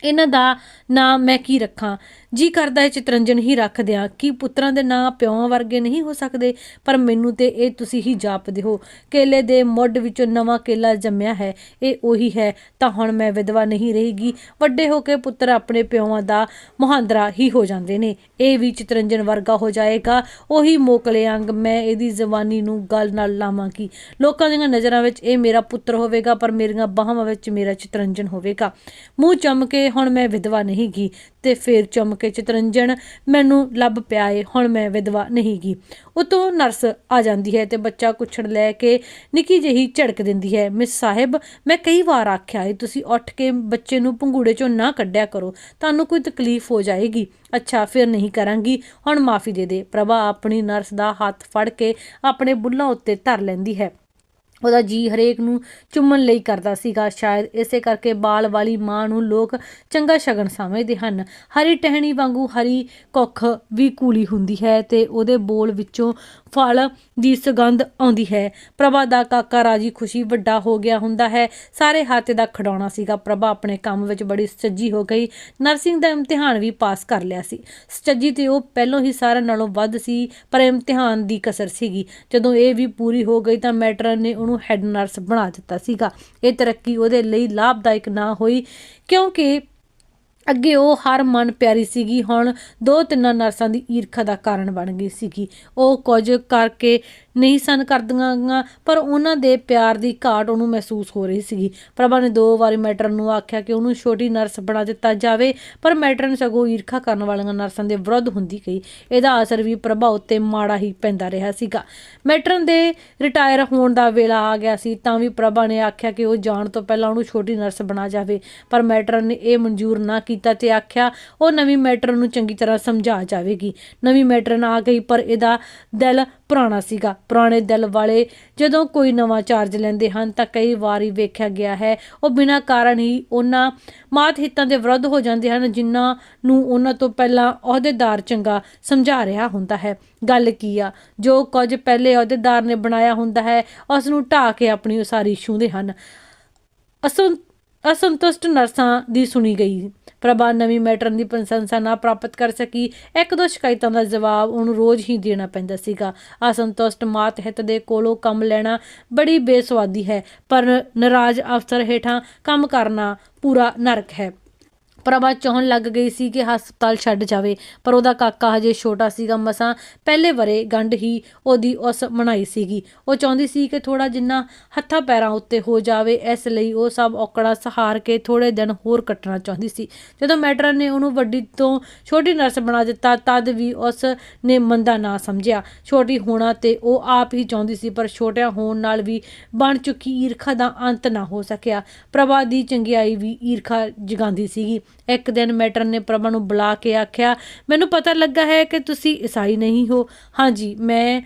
ਇਹਨਾਂ ਦਾ ਨਾਂ ਮੈਂ ਕੀ ਰੱਖਾਂ? ਜੀ ਕਰਦਾ ਹੈ ਚਿਤਰੰਜਨ ਹੀ ਰੱਖ ਦਿਆਂ ਕੀ ਪੁੱਤਰਾਂ ਦੇ ਨਾਂ ਪਿਓਾਂ ਵਰਗੇ ਨਹੀਂ ਹੋ ਸਕਦੇ? ਪਰ ਮੈਨੂੰ ਤੇ ਇਹ ਤੁਸੀਂ ਹੀ ਜਾਪਦੇ ਹੋ। ਕੇਲੇ ਦੇ ਮੁੱਢ ਵਿੱਚੋਂ ਨਵਾਂ ਕੇਲਾ ਜੰਮਿਆ ਹੈ। ਇਹ ਉਹੀ ਹੈ, ਤਾਂ ਹੁਣ ਮੈਂ ਵਿਧਵਾ ਨਹੀਂ ਰਹੇਗੀ। ਵੱਡੇ ਹੋ ਕੇ ਪੁੱਤਰ ਆਪਣੇ ਪਿਓਾਂ ਦਾ ਮੁਹਾਂਦਰਾ ਹੀ ਹੋ ਜਾਂਦੇ ਨੇ। ਇਹ ਵੀ ਚਿਤਰੰਜਨ ਵਰਗਾ ਹੋ ਜਾਏਗਾ। ਉਹੀ ਮੋਕਲੇ ਅੰਗ ਮੈਂ ਇਹਦੀ ਜ਼ਬਾਨੀ ਨੂੰ ਗੱਲ ਨਾਲ ਲਾਵਾਂਗੀ। ਲੋਕਾਂ ਦੀਆਂ ਨਜ਼ਰਾਂ ਵਿੱਚ ਇਹ ਮੇਰਾ ਪੁੱਤਰ ਹੋਵੇਗਾ, ਪਰ ਮੇਰੀਆਂ ਬਾਹਾਂ ਵਿੱਚ ਮੇਰਾ ਚਿਤਰੰਜਨ ਹੋਵੇਗਾ। ਮੂੰਹ ਚੁੰਮ ਕੇ ਹੁਣ ਮੈਂ ਵਿਧਵਾ ਨਹੀਂ ਗੀ ਤੇ ਫੇਰ ਚੁੰਮ ਕੇ ਚਿਤਰੰਜਨ ਮੈਨੂੰ ਲੱਭ ਪਿਆ ਏ, ਹੁਣ ਮੈਂ ਵਿਧਵਾ ਨਹੀਂ ਗੀ। ਉਤੋਂ ਨਰਸ ਆ ਜਾਂਦੀ ਹੈ ਤੇ ਬੱਚਾ ਕੁੱਛੜ ਲੈ ਕੇ ਨਿੱਕੀ ਜਿਹੀ ਝੜਕ ਦਿੰਦੀ ਹੈ। ਮਿਸ ਸਾਹਿਬ, ਮੈਂ ਕਈ ਵਾਰ ਆਖਿਆ ਏ, ਤੁਸੀਂ ਉੱਠ ਕੇ ਬੱਚੇ ਨੂੰ ਪੰਗੂੜੇ ਚੋਂ ਨਾ ਕੱਢਿਆ ਕਰੋ, ਤੁਹਾਨੂੰ ਕੋਈ ਤਕਲੀਫ ਹੋ ਜਾਏਗੀ। ਅੱਛਾ, ਫਿਰ ਨਹੀਂ ਕਰਾਂਗੀ, ਹੁਣ ਮਾਫੀ ਦੇ ਦੇ। ਪ੍ਰਭਾ ਆਪਣੀ ਨਰਸ ਦਾ ਹੱਥ ਫੜ ਕੇ ਆਪਣੇ ਬੁੱਲਾਂ ਉੱਤੇ ਧਰ ਲੈਂਦੀ ਹੈ। ਉਹਦਾ ਜੀ ਹਰੇਕ ਨੂੰ ਚੁੰਮਣ ਲਈ ਕਰਦਾ ਸੀਗਾ। ਸ਼ਾਇਦ ਇਸੇ ਕਰਕੇ ਬਾਲ ਵਾਲੀ ਮਾਂ ਨੂੰ ਲੋਕ ਚੰਗਾ ਸ਼ਗਨ ਸਮਝਦੇ ਹਨ। ਹਰੀ ਟਹਿਣੀ ਵਾਂਗੂ ਹਰੀ ਕੁੱਖ ਵੀ ਕੂਲੀ ਹੁੰਦੀ ਹੈ ਤੇ ਉਹਦੇ ਬੋਲ ਵਿੱਚੋਂ ਫਲ ਦੀ ਸੁਗੰਧ ਆਉਂਦੀ ਹੈ। ਪ੍ਰਭਾ ਦਾ ਕਾਕਾ ਰਾਜੀ ਖੁਸ਼ੀ ਵੱਡਾ ਹੋ ਗਿਆ ਹੁੰਦਾ ਹੈ। ਸਾਰੇ ਹਾਤੇ ਦਾ ਖਡਾਉਣਾ ਸੀਗਾ। ਪ੍ਰਭਾ ਆਪਣੇ ਕੰਮ ਵਿੱਚ ਬੜੀ ਸੱਜੀ ਹੋ ਗਈ। ਨਰਸਿੰਗ ਦਾ ਇਮਤਿਹਾਨ ਵੀ ਪਾਸ ਕਰ ਲਿਆ ਸੀ। ਸੱਜੀ ਤੇ ਉਹ ਪਹਿਲਾਂ ਹੀ ਸਾਰਿਆਂ ਨਾਲੋਂ ਵੱਧ ਸੀ, ਪਰ ਇਮਤਿਹਾਨ ਦੀ ਕਸਰ ਸੀਗੀ। ਜਦੋਂ ਇਹ ਵੀ ਪੂਰੀ ਹੋ ਗਈ ਤਾਂ ਮੈਟਰਨ ਨੇ ਉਹਨੂੰ ਹੈੱਡ ਨਰਸ ਬਣਾ ਦਿੱਤਾ ਸੀਗਾ। ਇਹ ਤਰੱਕੀ ਉਹਦੇ ਲਈ ਲਾਭਦਾਇਕ ਨਾ ਹੋਈ, ਕਿਉਂਕਿ ਅੱਗੇ ਉਹ ਹਰ ਮਨ ਪਿਆਰੀ ਸੀਗੀ, ਹੁਣ ਦੋ ਤਿੰਨਾਂ ਨਰਸਾਂ ਦੀ ਈਰਖਾ ਦਾ ਕਾਰਨ ਬਣ ਗਈ ਸੀਗੀ। ਉਹ ਕੁਝ ਕਰਕੇ ਨਹੀਂ ਸਨ ਕਰਦੀਆਂ ਗੀਆਂ, ਪਰ ਉਹਨਾਂ ਦੇ ਪਿਆਰ ਦੀ ਘਾਟ ਉਹਨੂੰ ਮਹਿਸੂਸ ਹੋ ਰਹੀ ਸੀਗੀ। ਪ੍ਰਭਾ ਨੇ ਦੋ ਵਾਰੀ ਮੈਟਰਨ ਨੂੰ ਆਖਿਆ ਕਿ ਉਹਨੂੰ ਛੋਟੀ ਨਰਸ ਬਣਾ ਦਿੱਤਾ ਜਾਵੇ ਪਰ ਮੈਟਰਨ ਸਗੋਂ ਈਰਖਾ ਕਰਨ ਵਾਲੀਆਂ ਨਰਸਾਂ ਦੇ ਵਿਰੁੱਧ ਹੁੰਦੀ ਗਈ। ਇਹਦਾ ਅਸਰ ਵੀ ਪ੍ਰਭਾ ਉੱਤੇ ਮਾੜਾ ਹੀ ਪੈਂਦਾ ਰਿਹਾ ਸੀਗਾ। ਮੈਟਰਨ ਦੇ ਰਿਟਾਇਰ ਹੋਣ ਦਾ ਵੇਲਾ ਆ ਗਿਆ ਸੀ ਤਾਂ ਵੀ ਪ੍ਰਭਾ ਨੇ ਆਖਿਆ ਕਿ ਉਹ ਜਾਣ ਤੋਂ ਪਹਿਲਾਂ ਉਹਨੂੰ ਛੋਟੀ ਨਰਸ ਬਣਾ ਜਾਵੇ। ਪਰ ਮੈਟਰਨ ਨੇ ਇਹ ਮਨਜ਼ੂਰ ਨਾ ਕੀਤਾ ਤੇ ਆਖਿਆ ਉਹ ਨਵੀਂ ਮੈਟਰਨ ਨੂੰ ਚੰਗੀ ਤਰ੍ਹਾਂ ਸਮਝਾ ਜਾਵੇਗੀ। ਨਵੀਂ ਮੈਟਰਨ ਆ ਗਈ ਪਰ ਇਹਦਾ ਦਿਲ ਪੁਰਾਣਾ ਸੀਗਾ। ਪੁਰਾਣੇ ਦਿਲ ਵਾਲੇ ਜਦੋਂ ਕੋਈ ਨਵਾਂ ਚਾਰਜ ਲੈਂਦੇ ਹਨ ਤਾਂ ਕਈ ਵਾਰੀ ਵੇਖਿਆ ਗਿਆ ਹੈ, ਉਹ ਬਿਨਾਂ ਕਾਰਨ ਹੀ ਉਹਨਾਂ ਮਾਤ ਹਿੱਤਾਂ ਦੇ ਵਿਰੁੱਧ ਹੋ ਜਾਂਦੇ ਹਨ, ਜਿਨ੍ਹਾਂ ਨੂੰ ਉਹਨਾਂ ਤੋਂ ਪਹਿਲਾਂ ਅਹੁਦੇਦਾਰ ਚੰਗਾ ਸਮਝਾ ਰਿਹਾ ਹੁੰਦਾ ਹੈ। ਗੱਲ ਕੀ ਆ? ਜੋ ਕੁਝ ਪਹਿਲੇ ਅਹੁਦੇਦਾਰ ਨੇ ਬਣਾਇਆ ਹੁੰਦਾ ਹੈ, ਉਸ ਨੂੰ ਢਾਹ ਕੇ ਆਪਣੀ ਉਸਾਰੀ ਛੂਹਦੇ ਹਨ। ਅਸੰ ਅਸੰਤੁਸ਼ਟ ਨਰਸਾਂ ਦੀ ਸੁਣੀ ਗਈ। ਪ੍ਰਭਾ ਨਵੀਂ ਮੈਟਰਨ ਦੀ ਪ੍ਰਸ਼ੰਸਾ ਨਾ ਪ੍ਰਾਪਤ ਕਰ ਸਕੀ। ਇੱਕ ਦੋ ਸ਼ਿਕਾਇਤਾਂ ਦਾ ਜਵਾਬ ਉਹਨੂੰ ਰੋਜ਼ ਹੀ ਦੇਣਾ ਪੈਂਦਾ ਸੀਗਾ। ਅਸੰਤੁਸ਼ਟ ਮਾਤ ਹਿੱਤ ਦੇ ਕੋਲੋਂ ਕੰਮ ਲੈਣਾ ਬੜੀ ਬੇਸਵਾਦੀ ਹੈ, ਪਰ ਨਾਰਾਜ਼ ਅਫਸਰ ਹੇਠਾਂ ਕੰਮ ਕਰਨਾ ਪੂਰਾ ਨਰਕ ਹੈ। ਪ੍ਰਭਾ ਚਾਹਣ ਲੱਗ ਗਈ ਸੀ ਕਿ ਹਸਪਤਾਲ ਛੱਡ ਜਾਵੇ, ਪਰ ਉਹਦਾ ਕਾਕਾ ਹਜੇ ਛੋਟਾ ਸੀਗਾ, ਮਸਾਂ ਪਹਿਲੇ ਵਰੇ ਗੰਢ ਹੀ ਉਹਦੀ ਉਸ ਮਨਾਈ ਸੀਗੀ। ਉਹ ਚਾਹੁੰਦੀ ਸੀ ਕਿ ਥੋੜਾ ਜਿੰਨਾ ਹੱਥਾਂ ਪੈਰਾਂ ਉੱਤੇ ਹੋ ਜਾਵੇ, ਇਸ ਲਈ ਉਹ ਸਭ ਔਕੜਾ ਸਹਾਰ ਕੇ ਥੋੜੇ ਦਿਨ ਹੋਰ ਕੱਟਣਾ ਚਾਹੁੰਦੀ ਸੀ। ਜਦੋਂ ਮੈਟਰਨ ਨੇ ਉਹਨੂੰ ਵੱਡੀ ਤੋਂ ਛੋਟੀ ਨਰਸ ਬਣਾ ਦਿੱਤਾ, ਤਦ ਵੀ ਉਸ ਨੇ ਮੰਦਾ ਨਾ ਸਮਝਿਆ। ਛੋਟੀ ਹੋਣਾ ਤੇ ਉਹ ਆਪ ਹੀ ਚਾਹੁੰਦੀ ਸੀ, ਪਰ ਛੋਟਿਆਂ ਹੋਣ ਨਾਲ ਵੀ ਬਣ ਚੁੱਕੀ ਈਰਖਾ ਦਾ ਅੰਤ ਨਾ ਹੋ ਸਕਿਆ। ਪ੍ਰਭਾ ਦੀ ਚੰਗਿਆਈ ਵੀ ਈਰਖਾ ਜਗਾਉਂਦੀ ਸੀਗੀ। ਇੱਕ ਦਿਨ ਮੈਟਰ ਨੇ ਪ੍ਰਭਾ ਨੂੰ ਬੁਲਾ ਕੇ ਆਖਿਆ, ਮੈਨੂੰ ਪਤਾ ਲੱਗਾ ਹੈ ਕਿ ਤੁਸੀਂ ਈਸਾਈ ਨਹੀਂ ਹੋ। ਹਾਂਜੀ, ਮੈਂ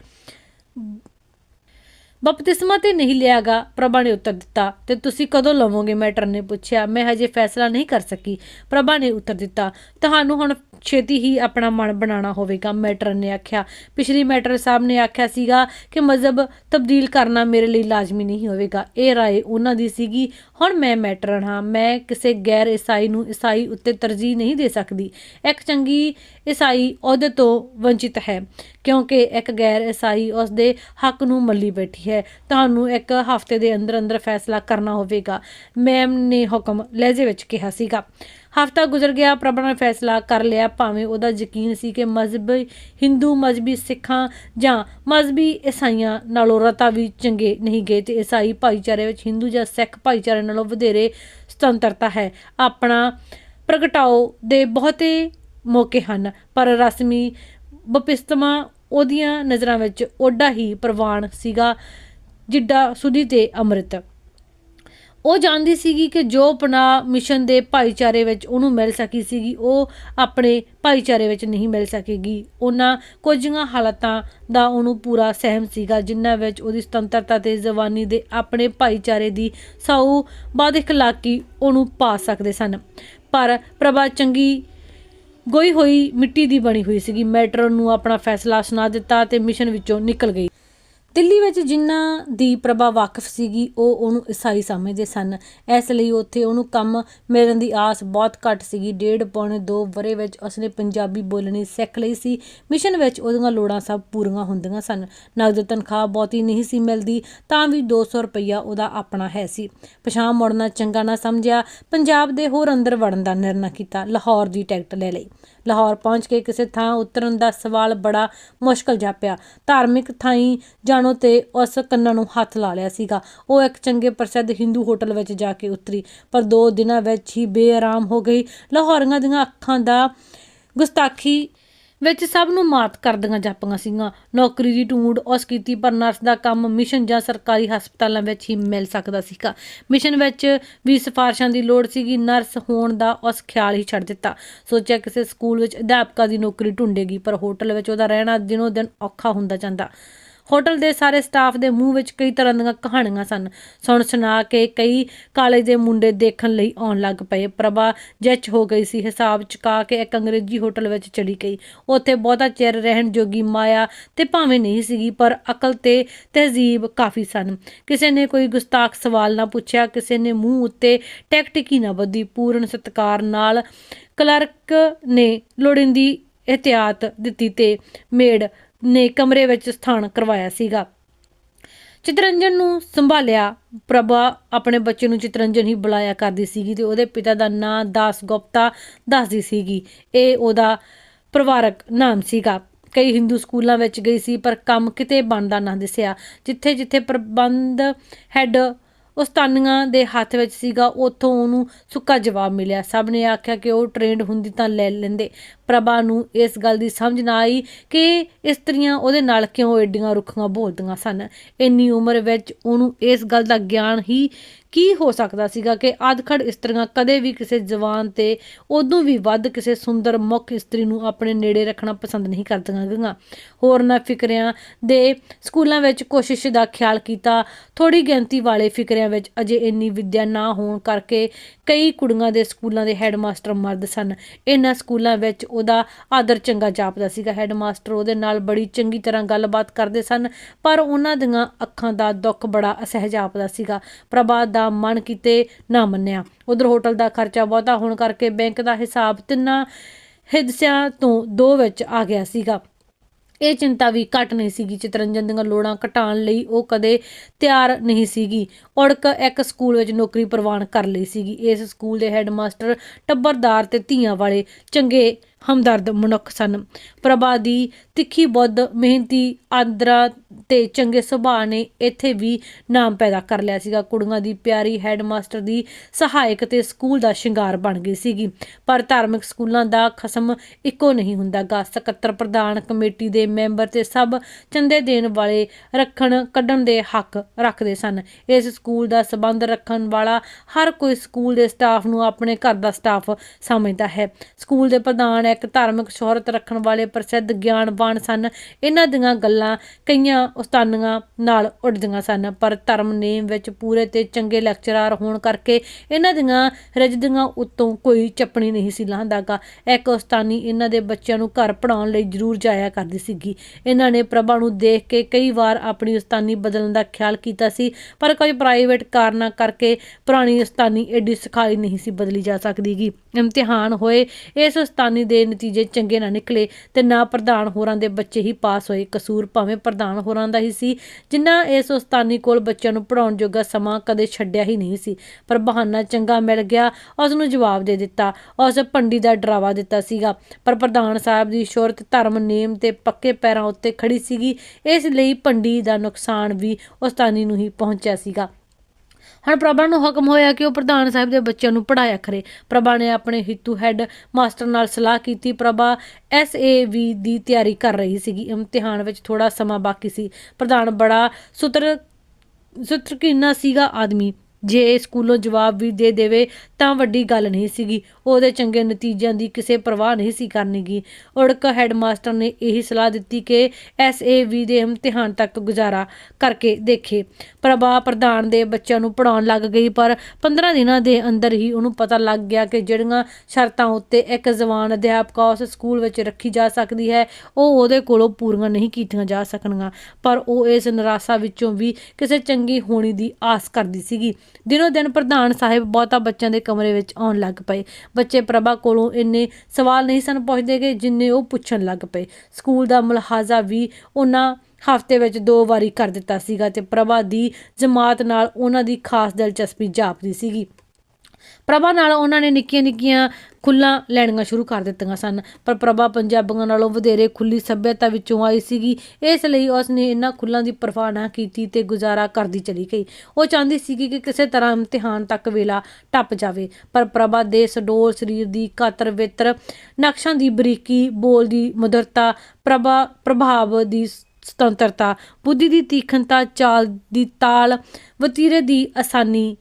ਬਪਤਿਸਮਾ ਤੇ ਨਹੀਂ ਲਿਆਗਾ ਪ੍ਰਭਾ ਨੇ ਉੱਤਰ ਦਿੱਤਾ ਤੇ ਤੁਸੀਂ ਕਦੋਂ ਲਵੋਗੇ ਮੈਟਰ ਨੇ ਪੁੱਛਿਆ ਮੈਂ ਹਜੇ ਫੈਸਲਾ ਨਹੀਂ ਕਰ ਸਕੀ ਪ੍ਰਭਾ ਨੇ ਉੱਤਰ ਦਿੱਤਾ ਤੁਹਾਨੂੰ ਹੁਣ ਛੇਤੀ ਹੀ ਆਪਣਾ ਮਨ ਬਣਾਉਣਾ ਹੋਵੇਗਾ ਮੈਟਰ ਨੇ ਆਖਿਆ ਪਿਛਲੀ ਮੈਟਰ ਸਾਹਿਬ ਨੇ ਆਖਿਆ ਸੀਗਾ ਕਿ ਮਜ਼ਹਬ ਤਬਦੀਲ ਕਰਨਾ ਮੇਰੇ ਲਈ ਲਾਜ਼ਮੀ ਨਹੀਂ ਹੋਵੇਗਾ ਇਹ رائے ਉਹਨਾਂ ਦੀ ਸੀਗੀ ਹੁਣ ਮੈਂ ਮੈਟਰਨ ਹਾਂ ਮੈਂ ਕਿਸੇ ਗੈਰ ਈਸਾਈ ਨੂੰ ਈਸਾਈ ਉੱਤੇ ਤਰਜੀਹ ਨਹੀਂ ਦੇ ਸਕਦੀ ਇੱਕ ਚੰਗੀ ਈਸਾਈ ਅਹੁਦੇ ਤੋਂ ਵੰਚਿਤ ਹੈ ਕਿਉਂਕਿ ਇੱਕ ਗੈਰ ਈਸਾਈ ਉਸ ਦੇ ਹੱਕ ਨੂੰ ਮੱਲੀ ਬੈਠੀ ਹੈ ਹੈ, ਤੁਹਾਨੂੰ ਇੱਕ ਹਫ਼ਤੇ ਦੇ ਅੰਦਰ ਅੰਦਰ ਫੈਸਲਾ ਕਰਨਾ ਹੋਵੇਗਾ। ਮੈਮ ਨੇ ਹੁਕਮ ਲਹਿਜੇ ਵਿੱਚ ਕਿਹਾ ਸੀਗਾ। ਹਫ਼ਤਾ ਗੁਜ਼ਰ ਗਿਆ, ਪ੍ਰਭਾ ਨੇ ਫੈਸਲਾ ਕਰ ਲਿਆ। ਭਾਵੇਂ ਉਹਦਾ ਯਕੀਨ ਸੀ ਕਿ ਮਜ਼ਹਬੀ, ਹਿੰਦੂ ਮਜ਼ਹਬੀ ਸਿੱਖਾਂ ਜਾਂ ਮਜ਼ਹਬੀ ਈਸਾਈਆਂ ਨਾਲੋਂ ਰਤਾ ਵੀ ਚੰਗੇ ਨਹੀਂ ਗਏ ਤੇ ਈਸਾਈ ਭਾਈਚਾਰੇ ਵਿੱਚ ਹਿੰਦੂ ਜਾਂ ਸਿੱਖ ਭਾਈਚਾਰੇ ਨਾਲੋਂ ਵਧੇਰੇ ਸੁਤੰਤਰਤਾ ਹੈ। ਆਪਣਾ ਪ੍ਰਗਟਾਓ ਦੇ ਬਹੁਤੇ ਮੌਕੇ ਹਨ, ਪਰ ਰਸਮੀ ਬਪਿਸਤਮਾ ਉਹਦੀਆਂ ਨਜ਼ਰਾਂ ਵਿੱਚ ਓਡਾ ਹੀ ਪ੍ਰਵਾਨ ਸੀਗਾ। ਜਿੱਡਾ ਸੁਧੀ ਤੇ ਅੰਮ੍ਰਿਤ। ਉਹ ਜਾਣਦੀ ਸੀਗੀ ਕਿ ਜੋ ਆਪਣਾ ਮਿਸ਼ਨ ਦੇ ਭਾਈਚਾਰੇ ਵਿੱਚ ਉਹਨੂੰ ਮਿਲ ਸਕੀ ਸੀਗੀ, ਉਹ ਆਪਣੇ ਭਾਈਚਾਰੇ ਵਿੱਚ ਨਹੀਂ ਮਿਲ ਸਕੇਗੀ। ਉਹਨਾਂ ਕੁਝੀਆਂ ਹਾਲਤਾਂ ਦਾ ਉਹਨੂੰ ਪੂਰਾ ਸਹਿਮ ਸੀਗਾ, ਜਿਨ੍ਹਾਂ ਵਿੱਚ ਉਹਦੀ ਸੁਤੰਤਰਤਾ ਤੇ ਜ਼ਬਾਨੀ ਦੇ ਆਪਣੇ ਭਾਈਚਾਰੇ ਦੀ ਸਾਊ ਬਾਦ ਇਖਲਾਕੀ ਉਹਨੂੰ ਪਾ ਸਕਦੇ ਸਨ। ਪਰ ਪ੍ਰਭਾ ਚੰਗੀ ਗੋਈ ਹੋਈ ਮਿੱਟੀ ਦੀ ਬਣੀ ਹੋਈ ਸੀਗੀ। ਮੈਟਰ ਨੂੰ ਆਪਣਾ ਫੈਸਲਾ ਸੁਣਾ ਦਿੱਤਾ ਤੇ ਮਿਸ਼ਨ ਵਿੱਚੋਂ ਨਿਕਲ ਗਈ। ਦਿੱਲੀ ਵਿੱਚ ਜਿਨ੍ਹਾਂ ਦੀ ਪ੍ਰਭਾ ਵਾਕਫ ਸੀਗੀ, ਉਹ ਉਹਨੂੰ ਈਸਾਈ ਸਮਝਦੇ ਸਨ। ਇਸ ਲਈ ਉੱਥੇ ਉਹਨੂੰ ਕੰਮ ਮਿਲਣ ਦੀ ਆਸ ਬਹੁਤ ਘੱਟ ਸੀਗੀ। ਡੇਢ ਪੌਣੇ 2 ਵਰੇ ਵਿੱਚ ਉਸਨੇ ਪੰਜਾਬੀ ਬੋਲਣੀ ਸਿੱਖ ਲਈ ਸੀ। ਮਿਸ਼ਨ ਵਿੱਚ ਉਹਦੀਆਂ ਲੋੜਾਂ ਸਭ ਪੂਰੀਆਂ ਹੁੰਦੀਆਂ ਸਨ। ਨਗਦ ਤਨਖਾਹ ਬਹੁਤੀ ਨਹੀਂ ਸੀ ਮਿਲਦੀ, ਤਾਂ ਵੀ 200 ਰੁਪਈਆ ਉਹਦਾ ਆਪਣਾ ਹੈ ਸੀ। ਪਛਾਣ ਮੁੜਨਾ ਚੰਗਾ ਨਾ ਸਮਝਿਆ, ਪੰਜਾਬ ਦੇ ਹੋਰ ਅੰਦਰ ਵੜਨ ਦਾ ਨਿਰਣਾ ਕੀਤਾ ਲਾਹੌਰ ਦੀ ਟਿਕਟ ਲੈ ਲਈ। ਲਾਹੌਰ ਪਹੁੰਚ ਕੇ ਕਿਸੇ ਥਾਂ ਉਤਰਨ ਦਾ ਸਵਾਲ ਬੜਾ ਮੁਸ਼ਕਲ ਜਾਪਿਆ ਧਾਰਮਿਕ ਥਾਈਂ ਜਾਣੋ ਤੇ ਉਸ ਕੰਨਾਂ ਨੂੰ ਹੱਥ ਲਾ ਲਿਆ ਸੀਗਾ। ਉਹ ਇੱਕ ਚੰਗੇ ਪ੍ਰਸਿੱਧ ਹਿੰਦੂ ਹੋਟਲ ਵਿੱਚ ਜਾ ਕੇ ਉਤਰੀ, ਪਰ ਦੋ ਦਿਨਾਂ ਵਿੱਚ ਹੀ ਬੇਆਰਾਮ ਹੋ ਗਈ। ਲਾਹੌਰੀਆਂ ਦੀਆਂ ਅੱਖਾਂ ਦਾ ਗੁਸਤਾਖੀ ਵਿੱਚ ਸਭ ਨੂੰ ਮਾਤ ਕਰਦੀਆਂ ਜਾਪੀਆਂ ਸੀਗੀਆਂ। ਨੌਕਰੀ ਦੀ ਢੂੰਡ, ਉਸ ਕੀਤੀ ਪਰ ਨਰਸ ਦਾ ਕੰਮ ਮਿਸ਼ਨ ਜਾਂ ਸਰਕਾਰੀ ਹਸਪਤਾਲਾਂ ਵਿੱਚ ਹੀ ਮਿਲ ਸਕਦਾ ਸੀਗਾ। ਮਿਸ਼ਨ ਵਿੱਚ ਵੀ ਸਿਫਾਰਸ਼ਾਂ ਦੀ ਲੋੜ ਸੀਗੀ, ਨਰਸ ਹੋਣ ਦਾ ਉਸ ਖਿਆਲ ਹੀ ਛੱਡ ਦਿੱਤਾ। ਸੋਚਿਆ ਕਿਸੇ ਸਕੂਲ ਵਿੱਚ ਅਧਿਆਪਕਾ ਦੀ ਨੌਕਰੀ ਢੂੰਡੇਗੀ, ਪਰ ਹੋਟਲ ਵਿੱਚ ਉਹਦਾ ਰਹਿਣਾ ਦਿਨੋ ਦਿਨ ਔਖਾ ਹੁੰਦਾ ਜਾਂਦਾ। ਹੋਟਲ ਦੇ ਸਾਰੇ ਸਟਾਫ ਦੇ ਮੂੰਹ ਵਿੱਚ ਕਈ ਤਰ੍ਹਾਂ ਦੀਆਂ ਕਹਾਣੀਆਂ ਸਨ। ਸੁਣ ਸੁਣਾ ਕੇ ਕਈ ਕਾਲਜ ਦੇ ਮੁੰਡੇ ਦੇਖਣ ਲਈ ਆਉਣ ਲੱਗ ਪਏ। ਪ੍ਰਭਾ ਜੱਚ ਹੋ ਗਈ ਸੀ, ਹਿਸਾਬ ਚੁਕਾ ਕੇ ਇੱਕ ਅੰਗਰੇਜ਼ੀ ਹੋਟਲ ਵਿੱਚ ਚਲੀ ਗਈ। ਉੱਥੇ ਬਹੁਤਾ ਚਿਰ ਰਹਿਣ ਜੋਗੀ ਮਾਇਆ ਤੇ ਭਾਵੇਂ ਨਹੀਂ ਸੀਗੀ, ਪਰ ਅਕਲ ਤੇ ਤਹਿਜ਼ੀਬ ਕਾਫੀ ਸਨ। ਕਿਸੇ ਨੇ ਕੋਈ ਗੁਸਤਾਖ ਸਵਾਲ ਨਾ ਪੁੱਛਿਆ, ਕਿਸੇ ਨੇ ਮੂੰਹ ਉੱਤੇ ਟੈਕਟਿਕੀ ਨਾ ਵਧੀ ਪੂਰਨ ਸਤਿਕਾਰ ਨਾਲ ਕਲਰਕ ਨੇ ਲੋੜੀਂਦੀ ਇhtiyat ਦਿੱਤੀ ਤੇ ਮੇਡ ਨੇ ਕਮਰੇ ਵਿੱਚ ਸਥਾਨ ਕਰਵਾਇਆ ਸੀਗਾ। ਚਿਤਰੰਜਨ ਨੂੰ ਸੰਭਾਲਿਆ। ਪ੍ਰਭਾ ਆਪਣੇ ਬੱਚੇ ਨੂੰ ਚਿਤਰੰਜਨ ਹੀ ਬੁਲਾਇਆ ਕਰਦੀ ਸੀਗੀ ਤੇ ਉਹਦੇ ਪਿਤਾ ਦਾ ਨਾਂ ਦਾਸ ਗੁਪਤਾ ਦੱਸਦੀ ਸੀਗੀ। ਇਹ ਉਹਦਾ ਪਰਿਵਾਰਕ ਨਾਮ ਸੀਗਾ। ਕਈ ਹਿੰਦੂ ਸਕੂਲਾਂ ਵਿੱਚ ਗਈ ਸੀ, ਪਰ ਕੰਮ ਕਿਤੇ ਬਣਦਾ ਨਾ ਦਿਸਿਆ। ਜਿੱਥੇ ਜਿੱਥੇ ਪ੍ਰਬੰਧ ਹੈੱਡ ਉਸਤਾਨੀਆਂ ਦੇ ਹੱਥ ਵਿੱਚ ਸੀਗਾ, ਉੱਥੋਂ ਉਹਨੂੰ ਸੁੱਕਾ ਜਵਾਬ ਮਿਲਿਆ। ਸਭ ਨੇ ਆਖਿਆ ਕਿ ਉਹ ਟ੍ਰੇਨਡ ਹੁੰਦੀ ਤਾਂ ਲੈ ਲੈਂਦੇ ਪ੍ਰਭਾ ਨੂੰ ਇਸ ਗੱਲ ਦੀ ਸਮਝ ਨਾ ਆਈ ਕਿ ਇਸਤਰੀਆਂ ਉਹਦੇ ਨਾਲ ਕਿਉਂ ਏਡੀਆਂ ਰੁੱਖੀਆਂ ਬੋਲਦੀਆਂ ਸਨ। ਇੰਨੀ ਉਮਰ ਵਿੱਚ ਉਹਨੂੰ ਇਸ ਗੱਲ ਦਾ ਗਿਆਨ ਹੀ ਕੀ ਹੋ ਸਕਦਾ ਸੀਗਾ ਕਿ ਆਦਖੜ ਇਸਤਰੀਆਂ ਕਦੇ ਵੀ ਕਿਸੇ ਜਵਾਨ ਤੇ ਉਦੋਂ ਵੀ ਵੱਧ ਕਿਸੇ ਸੁੰਦਰ ਮੁੱਖ ਇਸਤਰੀ ਨੂੰ ਆਪਣੇ ਨੇੜੇ ਰੱਖਣਾ ਪਸੰਦ ਨਹੀਂ ਕਰਦੀਆਂ ਗੀਆਂ ਹੋਰਨਾਂ ਫਿਕਰਿਆਂ ਦੇ ਸਕੂਲਾਂ ਵਿੱਚ ਕੋਸ਼ਿਸ਼ ਦਾ ਖਿਆਲ ਕੀਤਾ। ਥੋੜੀ ਗਿਣਤੀ ਵਾਲੇ ਫਿਕਰਿਆਂ ਵਿੱਚ ਅਜੇ ਇੰਨੀ ਵਿੱਦਿਆ ਨਾ ਹੋਣ ਕਰਕੇ ਕਈ ਕੁੜੀਆਂ ਦੇ ਸਕੂਲਾਂ ਦੇ ਹੈੱਡਮਾਸਟਰ ਮਰਦ ਸਨ। ਇਹਨਾਂ ਸਕੂਲਾਂ ਵਿੱਚ ਉਹਦਾ ਆਦਰ ਚੰਗਾ ਜਾਪਦਾ ਸੀਗਾ। ਹੈੱਡਮਾਸਟਰ ਉਹਦੇ ਨਾਲ ਬੜੀ ਚੰਗੀ ਤਰ੍ਹਾਂ ਗੱਲਬਾਤ ਕਰਦੇ ਸਨ, ਪਰ ਉਹਨਾਂ ਦੀਆਂ ਅੱਖਾਂ ਦਾ ਦੁੱਖ ਬੜਾ ਅਸਹਿਜ ਆਪਦਾ ਸੀਗਾ। ਪ੍ਰਭਾ ਦਾ ਮਨ ਕਿਤੇ ਨਾ ਮੰਨਿਆ। ਉਧਰ ਹੋਟਲ ਦਾ ਖਰਚਾ ਬਹੁਤਾ ਹੋਣ ਕਰਕੇ ਬੈਂਕ ਦਾ ਹਿਸਾਬ ਤਿੰਨਾਂ ਹਿੱਸਿਆਂ ਤੋਂ ਦੋ ਵਿੱਚ ਆ ਗਿਆ ਸੀਗਾ। ਇਹ ਚਿੰਤਾ ਵੀ ਘਟ ਨਹੀਂ ਸੀਗੀ। ਚਿਤਰੰਜਨ ਦੀਆਂ ਲੋੜਾਂ ਘਟਾਉਣ ਲਈ ਉਹ ਕਦੇ ਤਿਆਰ ਨਹੀਂ ਸੀਗੀ। ਔੜਕ ਇੱਕ ਸਕੂਲ ਵਿੱਚ ਨੌਕਰੀ ਪ੍ਰਵਾਨ ਕਰ ਲਈ ਸੀਗੀ। ਇਸ ਸਕੂਲ ਦੇ ਹੈੱਡਮਾਸਟਰ ਟੱਬਰਦਾਰ ਤੇ ਧੀਆਂ ਵਾਲੇ ਚੰਗੇ ਹਮਦਰਦ ਮਨੁੱਖ ਸਨ। ਪ੍ਰਭਾ ਦੀ ਤਿੱਖੀ ਬੁੱਧ ਮਿਹਨਤੀ ਆਦਰਾ ਤੇ ਚੰਗੇ ਸੁਭਾਅ ਨੇ ਇੱਥੇ ਵੀ ਨਾਮ ਪੈਦਾ ਕਰ ਲਿਆ ਸੀਗਾ। ਕੁੜੀਆਂ ਦੀ ਪਿਆਰੀ ਹੈੱਡਮਾਸਟਰ ਦੀ ਸਹਾਇਕ ਤੇ ਸਕੂਲ ਦਾ ਸ਼ਿੰਗਾਰ ਬਣ ਗਈ ਸੀਗੀ। ਪਰ ਧਾਰਮਿਕ ਸਕੂਲਾਂ ਦਾ ਖਸਮ ਇੱਕੋ ਨਹੀਂ ਹੁੰਦਾਗਾ ਸਕੱਤਰ ਪ੍ਰਧਾਨ ਕਮੇਟੀ ਦੇ ਮੈਂਬਰ ਤੇ ਸਭ ਚੰਦੇ ਦੇਣ ਵਾਲੇ ਰੱਖਣ ਕੱਢਣ ਦੇ ਹੱਕ ਰੱਖਦੇ ਸਨ। ਇਸ ਸਕੂਲ ਦਾ ਸਬੰਧ ਰੱਖਣ ਵਾਲਾ ਹਰ ਕੋਈ ਸਕੂਲ ਦੇ ਸਟਾਫ ਨੂੰ ਆਪਣੇ ਘਰ ਦਾ ਸਟਾਫ ਸਮਝਦਾ ਹੈ। ਸਕੂਲ ਦੇ ਪ੍ਰਧਾਨ ਇੱਕ ਧਾਰਮਿਕ ਸ਼ੋਹਰਤ ਰੱਖਣ ਵਾਲੇ ਪ੍ਰਸਿੱਧ ਗਿਆਨਵਾਨ ਸਨ। ਇਹਨਾਂ ਦੀਆਂ ਗੱਲਾਂ ਕਈਆਂ ਉਸਤਾਨੀਆਂ ਨਾਲ ਉੱਡਦੀਆਂ ਸਨ, ਪਰ ਧਰਮ ਨੇਮ ਵਿੱਚ ਪੂਰੇ ਤੇ ਚੰਗੇ ਲੈਕਚਰਾਰ ਹੋਣ ਕਰਕੇ ਇਹਨਾਂ ਦੀਆਂ ਰਜਦੀਆਂ ਉੱਤੋਂ ਕੋਈ ਚੱਪਣੀ ਨਹੀਂ ਸੀ ਲਾਹੁੰਦਾਗਾ। ਇੱਕ ਉਸਤਾਨੀ ਇਹਨਾਂ ਦੇ ਬੱਚਿਆਂ ਨੂੰ ਘਰ ਪੜਾਉਣ ਲਈ ਜ਼ਰੂਰ ਜਾਇਆ ਕਰਦੀ ਸੀਗੀ। ਇਹਨਾਂ ਨੇ ਪ੍ਰਭਾ ਨੂੰ ਦੇਖ ਕੇ ਕਈ ਵਾਰ ਆਪਣੀ ਉਸਤਾਨੀ ਬਦਲਣ ਦਾ ਖਿਆਲ ਕੀਤਾ ਸੀ, ਪਰ ਕੁਝ ਪ੍ਰਾਈਵੇਟ ਕਾਰਨਾਂ ਕਰਕੇ ਪੁਰਾਣੀ ਉਸਤਾਨੀ ਐਡੀ ਸਖਾਲੀ ਨਹੀਂ ਸੀ ਬਦਲੀ ਜਾ ਸਕਦੀਗੀ। ਇਮਤਿਹਾਨ ਹੋਏ ਇਸ ਉਸਤਾਨੀ ਦੇ ਦੇ ਨਤੀਜੇ ਚੰਗੇ ਨਾ ਨਿਕਲੇ ਤੇ ਨਾ ਪ੍ਰਧਾਨ ਹੋਰਾਂ ਦੇ ਬੱਚੇ ਹੀ ਪਾਸ ਹੋਏ। ਕਸੂਰ ਭਾਵੇਂ ਪ੍ਰਧਾਨ ਹੋਰਾਂ ਦਾ ਹੀ ਸੀ ਜਿਨ੍ਹਾਂ ਇਸ ਉਸਤਾਨੀ ਕੋਲ ਬੱਚਿਆਂ ਨੂੰ ਪੜਾਉਣ ਜੋਗਾ ਸਮਾਂ ਕਦੇ ਛੱਡਿਆ ਹੀ ਨਹੀਂ ਸੀ। ਪਰ ਬਹਾਨਾ ਚੰਗਾ ਮਿਲ ਗਿਆ, ਉਸ ਨੂੰ ਜਵਾਬ ਦੇ ਦਿੱਤਾ। ਉਸ ਪੰਡੀ ਦਾ ਡਰਾਵਾ ਦਿੱਤਾ ਸੀਗਾ। ਪਰ ਪ੍ਰਧਾਨ ਸਾਹਿਬ ਦੀ ਸ਼ੋਹਰਤ ਧਰਮ, ਨੇਮ ਤੇ ਪੱਕੇ ਪੈਰਾਂ ਉੱਤੇ ਖੜੀ ਸੀਗੀ। ਇਸ ਲਈ ਪੰਡੀ ਦਾ ਨੁਕਸਾਨ ਵੀ ਉਸਤਾਨੀ ਨੂੰ ਹੀ ਪਹੁੰਚਿਆ ਸੀਗਾ। ਹੁਣ ਪ੍ਰਭਾ ਨੂੰ ਹੁਕਮ ਹੋਇਆ ਕਿ ਉਹ ਪ੍ਰਧਾਨ ਸਾਹਿਬ ਦੇ ਬੱਚਿਆਂ ਨੂੰ ਪੜਾਇਆ ਕਰੇ। ਪ੍ਰਭਾ ਨੇ ਆਪਣੇ ਹਿੱਤੂ ਹੈੱਡ ਮਾਸਟਰ ਨਾਲ ਸਲਾਹ ਕੀਤੀ। ਪ੍ਰਭਾ ਐਸਏਵੀ ਦੀ ਤਿਆਰੀ ਕਰ ਰਹੀ ਸੀਗੀ। ਇਮਤਿਹਾਨ ਵਿੱਚ ਥੋੜਾ ਸਮਾਂ ਬਾਕੀ ਸੀ। ਪ੍ਰਧਾਨ ਬੜਾ ਸੁਤਰ ਸੁਤਰਕੀਨਾ ਸੀਗਾ ਆਦਮੀ। ਜੇ ਸਕੂਲੋਂ ਜਵਾਬ ਵੀ ਦੇ ਦੇਵੇ ਤਾਂ ਵੱਡੀ ਗੱਲ ਨਹੀਂ ਸੀਗੀ। ਉਹਦੇ ਚੰਗੇ ਨਤੀਜਿਆਂ ਦੀ ਕਿਸੇ ਪਰਵਾਹ ਨਹੀਂ ਸੀ ਕਰਨੀਗੀ। ਉੜਕ ਹੈਡਮਾਸਟਰ ਨੇ ਇਹੀ ਸਲਾਹ ਦਿੱਤੀ ਕਿ ਐਸਏਵੀ ਦੇ ਇਮਤਿਹਾਨ ਤੱਕ ਗੁਜ਼ਾਰਾ ਕਰਕੇ ਦੇਖੇ। ਪ੍ਰਭਾ ਪ੍ਰਧਾਨ ਦੇ ਬੱਚਿਆਂ ਨੂੰ ਪੜਾਉਣ ਲੱਗ ਗਈ, ਪਰ 15 ਦਿਨਾਂ ਦੇ ਅੰਦਰ ਹੀ ਉਹਨੂੰ ਪਤਾ ਲੱਗ ਗਿਆ ਕਿ ਜਿਹੜੀਆਂ ਸ਼ਰਤਾਂ ਉੱਤੇ ਇੱਕ ਜਵਾਨ ਅਧਿਆਪਕਾ ਉਸ ਸਕੂਲ ਵਿੱਚ ਰੱਖੀ ਜਾ ਸਕਦੀ ਹੈ, ਉਹ ਉਹਦੇ ਕੋਲੋਂ ਪੂਰੀਆਂ ਨਹੀਂ ਕੀਤੀਆਂ ਜਾ ਸਕਣਗੀਆਂ। ਪਰ ਉਹ ਇਸ ਨਿਰਾਸ਼ਾ ਵਿੱਚੋਂ ਵੀ ਕਿਸੇ ਚੰਗੀ ਹੋਣੀ ਦੀ ਆਸ ਕਰਦੀ ਸੀਗੀ। ਦਿਨੋ ਦਿਨ ਪ੍ਰਧਾਨ ਸਾਹਿਬ ਬਹੁਤਾ ਬੱਚਿਆਂ ਦੇ ਕਮਰੇ ਵਿੱਚ ਆਉਣ ਲੱਗ ਪਏ। ਬੱਚੇ ਪ੍ਰਭਾ ਕੋਲੋਂ ਇੰਨੇ ਸਵਾਲ ਨਹੀਂ ਸਨ ਪੁੱਛਦੇਗੇ ਜਿੰਨੇ ਉਹ ਪੁੱਛਣ ਲੱਗ ਪਏ। ਸਕੂਲ ਦਾ ਮੁਲਾਹਾਜ਼ਾ ਵੀ ਉਹਨਾਂ ਹਫ਼ਤੇ ਵਿੱਚ ਦੋ ਵਾਰੀ ਕਰ ਦਿੱਤਾ ਸੀਗਾ ਤੇ ਪ੍ਰਭਾ ਦੀ ਜਮਾਤ ਨਾਲ ਉਹਨਾਂ ਦੀ ਖਾਸ ਦਿਲਚਸਪੀ ਜਾਪਦੀ ਸੀਗੀ। ਪ੍ਰਭਾ ਨਾਲ ਉਹਨਾਂ ਨੇ ਨਿੱਕੀਆਂ ਨਿੱਕੀਆਂ ਖੁੱਲਾਂ ਲੈਣੀਆਂ ਸ਼ੁਰੂ ਕਰ ਦਿੱਤੀਆਂ ਸਨ। ਪਰ ਪ੍ਰਭਾ ਪੰਜਾਬੀਆਂ ਨਾਲੋਂ ਵਧੇਰੇ ਖੁੱਲੀ ਸੱਭਿਅਤਾ ਵਿੱਚੋਂ ਆਈ ਸੀਗੀ। ਇਸ ਲਈ ਉਸ ਨੇ ਇਹਨਾਂ ਖੁੱਲਾਂ ਦੀ ਪਰਵਾਹ ਨਾ ਕੀਤੀ ਤੇ ਗੁਜ਼ਾਰਾ ਕਰਦੀ ਚਲੀ ਗਈ। ਉਹ ਚਾਹੁੰਦੀ ਸੀਗੀ ਕਿ ਕਿਸੇ ਤਰ੍ਹਾਂ ਇਮਤਿਹਾਨ ਤੱਕ ਵੇਲਾ ਟੱਪ ਜਾਵੇ। ਪਰ ਪ੍ਰਭਾ ਦੇ ਸਡੋਲ ਸਰੀਰ ਦੀ ਕਾਤਰ ਵਿਤਰ ਨਕਸ਼ਾਂ ਦੀ ਬਰੀਕੀ, ਬੋਲ ਦੀ ਮਧੁਰਤਾ, ਪ੍ਰਭਾ ਪ੍ਰਭਾਵ ਦੀ ਸੁਤੰਤਰਤਾ, ਬੁੱਧੀ ਦੀ ਤੀਖਣਤਾ, ਚਾਲ ਦੀ ਤਾਲ, ਵਤੀਰੇ ਦੀ ਆਸਾਨੀ